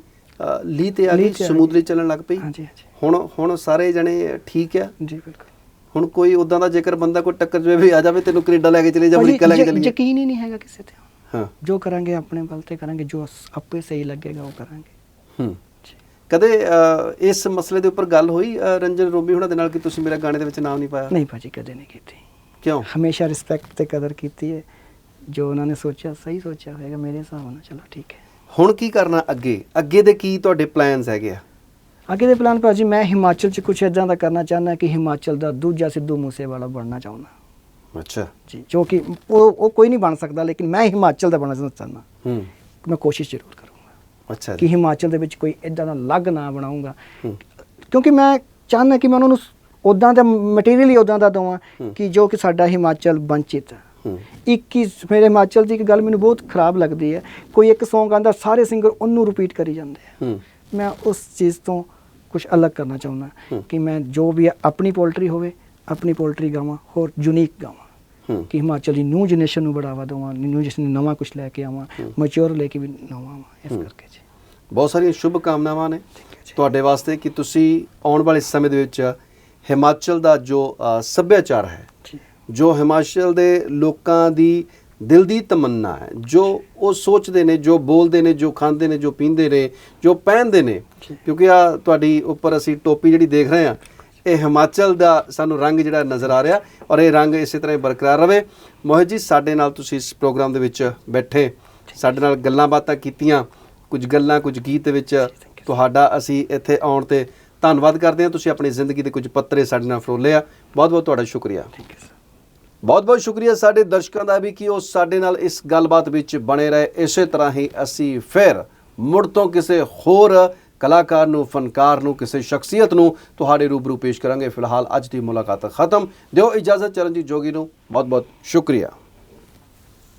ਲੀਹ ਤੇ ਆ ਗਈ। ਸਮੁੰਦਰੀ ਚੱਲਣ ਲੱਗ ਪਈ। ਹਾਂਜੀ ਹਾਂਜੀ। ਹੁਣ ਹੁਣ ਸਾਰੇ ਜਣੇ ਠੀਕ ਆ। ਜੀ ਬਿਲਕੁਲ। ਹੁਣ ਕੋਈ ਉਦਾਂ ਦਾ ਜੇਕਰ ਬੰਦਾ ਕੋਈ ਟੱਕਰ ਜਵੇ ਵੀ ਆ ਜਾਵੇ ਤੈਨੂੰ ਕੈਨੇਡਾ ਲੈ ਕੇ ਚਲੇ ਜਾ ਅਮਰੀਕਾ ਲੈ ਕੇ ਚਲੇ ਜਾ ਯਕੀਨ ਹੀ ਨਹੀਂ ਹੈਗਾ ਕਿਸੇ ਤੇ। ਹਾਂ। ਜੋ ਕਰਾਂਗੇ ਆਪਣੇ ਬਲ ਤੇ ਕਰਾਂਗੇ ਜੋ ਆਪੇ ਸਹੀ ਲੱਗੇਗਾ ਉਹ ਕਰਾਂਗੇ। ਹੂੰ। ਕਦੇ ਇਸ ਮਸਲੇ ਦੇ ਉੱਪਰ ਗੱਲ ਹੋਈ ਰੰਜਨ ਰੋਮੀ ਹੁਣਾਂ ਦੇ ਨਾਲ ਕਿ ਤੁਸੀਂ ਮੇਰਾ ਗਾਣੇ ਦੇ ਵਿੱਚ ਨਾਮ ਨਹੀਂ ਪਾਇਆ? ਨਹੀਂ ਭਾਜੀ ਕਦੇ ਨਹੀਂ ਕੀਤੀ। ਕਿਉਂ? ਹਮੇਸ਼ਾ ਰਿਸਪੈਕਟ ਤੇ ਕਦਰ ਕੀਤੀ ਹੈ। ਜੋ ਉਹਨਾਂ ਨੇ ਸੋਚਿਆ ਸਹੀ ਸੋਚਿਆ ਹੋਵੇਗਾ ਮੇਰੇ ਹਿਸਾਬ ਨਾਲ ਚਲੋ ਠੀਕ ਹੈ। ਹੁਣ ਕੀ ਕਰਨਾ ਅੱਗੇ? ਅੱਗੇ ਦੇ ਕੀ ਤੁਹਾਡੇ ਪਲਾਨਸ ਹੈਗੇ ਆ? ਅੱਗੇ ਦੇ ਪਲਾਨ ਭਾਜੀ ਮੈਂ ਹਿਮਾਚਲ 'ਚ ਕੁਝ ਇਦਾਂ ਦਾ ਕਰਨਾ ਚਾਹੁੰਦਾ ਕਿ ਹਿਮਾਚਲ ਦਾ ਦੂਜਾ ਸਿੱਧੂ ਮੂਸੇਵਾਲਾ ਬਣਨਾ ਚਾਹੁੰਦਾ। ਅੱਛਾ। ਜੀ ਜੋ ਕਿ ਉਹ ਉਹ ਕੋਈ ਨਹੀਂ ਬਣ ਸਕਦਾ ਲੇਕਿਨ ਮੈਂ ਹਿਮਾਚਲ ਦਾ ਬਣਨਾ ਚਾਹੁੰਦਾ। ਹੂੰ। ਮੈਂ ਕੋਸ਼ਿਸ਼ ਜ਼ਰੂਰ ਕਰੂੰਗਾ ਅੱਛਾ ਕਿ ਹਿਮਾਚਲ ਦੇ ਵਿੱਚ ਕੋਈ ਇਦਾਂ ਦਾ ਲੱਗ ਨਾ ਬਣਾਉਂਗਾ। ਕਿਉਂਕਿ ਮੈਂ ਚਾਹੁੰਦਾ ਕਿ ਮੈਂ ਉਹਨਾਂ ਨੂੰ ਉਦਾਂ ਦਾ ਮਟੀਰੀਅਲ ਹੀ ਉਦਾਂ ਦਾ ਦਵਾਂ। ਕਿ ਜੋ ਕਿ ਸਾਡਾ ਹਿਮਾਚਲ ਵੰਚਿਤ ਹੂੰ। ਇੱਕ ਹੀ ਮੇਰੇ ਹਿਮਾਚਲ ਦੀ ਇੱਕ ਗੱਲ ਮੈਨੂੰ ਬਹੁਤ ਖਰਾਬ ਲੱਗਦੀ ਹੈ। ਕੋਈ ਇੱਕ Song ਆਂਦਾ ਸਾਰੇ ਸਿੰਗਰ ਉਹਨੂੰ ਰਿਪੀਟ ਕਰੀ ਜਾਂਦੇ ਆ। ਮੈਂ ਉਸ ਚੀਜ਼ ਤੋਂ ਕੁਝ ਅਲੱਗ ਕਰਨਾ ਚਾਹੁੰਦਾ। ਕਿ ਮੈਂ ਜੋ ਵੀ ਆਪਣੀ ਪੋਲਟਰੀ ਹੋਵੇ ਆਪਣੀ ਪੋਲਟਰੀ ਗਾਵਾਂ ਹੋਰ ਯੂਨੀਕ ਗਾਵਾਂ। ਕਿ ਹਿਮਾਚਲ ਦੀ ਨਿਊ ਜਨਰੇਸ਼ਨ ਨੂੰ ਬੜਾਵਾ ਦੇਵਾਂ ਨਿਊ ਜਨਰੇਸ਼ਨ ਨੂੰ ਨਵਾਂ ਕੁਝ ਲੈ ਕੇ ਆਵਾਂ। ਮੈਚੁਰ ਲੈ ਕੇ ਵੀ ਨਵਾਂ ਆਵਾਂ ਇਸ। ਕਰਕੇ ਜੀ। ਬਹੁਤ ਸਾਰੀਆਂ ਸ਼ੁਭ ਕਾਮਨਾਵਾਂ ਨੇ। ਤੁਹਾਡੇ ਵਾਸਤੇ ਕਿ ਤੁਸੀਂ ਆਉਣ ਵਾਲੇ ਸਮੇਂ ਦੇ ਵਿੱਚ ਹਿਮਾਚਲ ਦਾ ਜੋ ਸੱਭਿਆਚਾਰ ਹੈ ਜੀ ਹਿਮਾਚਲ ਦੇ ਲੋਕਾਂ ਦੀ ਦਿਲ ਦੀ ਤਮੰਨਾ ਹੈ ਜੋ ਉਹ ਸੋਚਦੇ ਨੇ ਜੋ ਬੋਲਦੇ ਨੇ ਜੋ ਖਾਂਦੇ ਨੇ ਜੋ ਪੀਂਦੇ ਨੇ ਜੋ ਪਹਿਨਦੇ ਨੇ। ਕਿਉਂਕਿ ਆ ਤੁਹਾਡੀ ਉੱਪਰ ਅਸੀਂ ਟੋਪੀ ਜਿਹੜੀ ਦੇਖ ਰਹੇ ਹਾਂ ਇਹ ਹਿਮਾਚਲ ਦਾ ਸਾਨੂੰ ਰੰਗ ਜਿਹੜਾ ਨਜ਼ਰ ਆ ਰਿਹਾ ਔਰ ਇਹ ਰੰਗ ਇਸੇ ਤਰ੍ਹਾਂ ਹੀ ਬਰਕਰਾਰ ਰਵੇ। ਮੋਹਿਤ ਜੀ ਸਾਡੇ ਨਾਲ ਤੁਸੀਂ ਇਸ ਪ੍ਰੋਗਰਾਮ ਦੇ ਵਿੱਚ ਬੈਠੇ ਸਾਡੇ ਨਾਲ ਗੱਲਾਂ ਬਾਤਾਂ ਕੀਤੀਆਂ ਕੁਝ ਗੱਲਾਂ ਕੁਝ ਗੀਤ ਦੇ ਵਿੱਚ ਤੁਹਾਡਾ ਅਸੀਂ ਇੱਥੇ ਆਉਣ ਤੇ ਧੰਨਵਾਦ ਕਰਦੇ ਹਾਂ। ਤੁਸੀਂ ਆਪਣੀ ਜ਼ਿੰਦਗੀ ਦੇ ਕੁਝ ਪੱਤਰੇ ਸਾਡੇ ਨਾਲ ਫਰੋਲੇ ਆ। ਬਹੁਤ ਬਹੁਤ ਤੁਹਾਡਾ ਸ਼ੁਕਰੀਆ। ਠੀਕ ਹੈ ਬਹੁਤ ਬਹੁਤ ਸ਼ੁਕਰੀਆ ਸਾਡੇ ਦਰਸ਼ਕਾਂ ਦਾ ਵੀ ਕਿ ਉਹ ਸਾਡੇ ਨਾਲ ਇਸ ਗੱਲਬਾਤ ਵਿੱਚ ਬਣੇ ਰਹੇ। ਇਸੇ ਤਰ੍ਹਾਂ ਹੀ ਅਸੀਂ ਫਿਰ ਮੁੜ ਤੋਂ ਕਿਸੇ ਹੋਰ ਕਲਾਕਾਰ ਨੂੰ, ਫਨਕਾਰ ਨੂੰ, ਕਿਸੇ ਸ਼ਖਸੀਅਤ ਨੂੰ ਤੁਹਾਡੇ ਰੂਬਰੂ ਪੇਸ਼ ਕਰਾਂਗੇ। ਫਿਲਹਾਲ ਅੱਜ ਦੀ ਮੁਲਾਕਾਤ ਖਤਮ। ਦਿਓ ਇਜਾਜ਼ਤ ਚਰਨਜੀਤ ਜੋਗੀ ਨੂੰ। ਬਹੁਤ ਬਹੁਤ ਸ਼ੁਕਰੀਆ।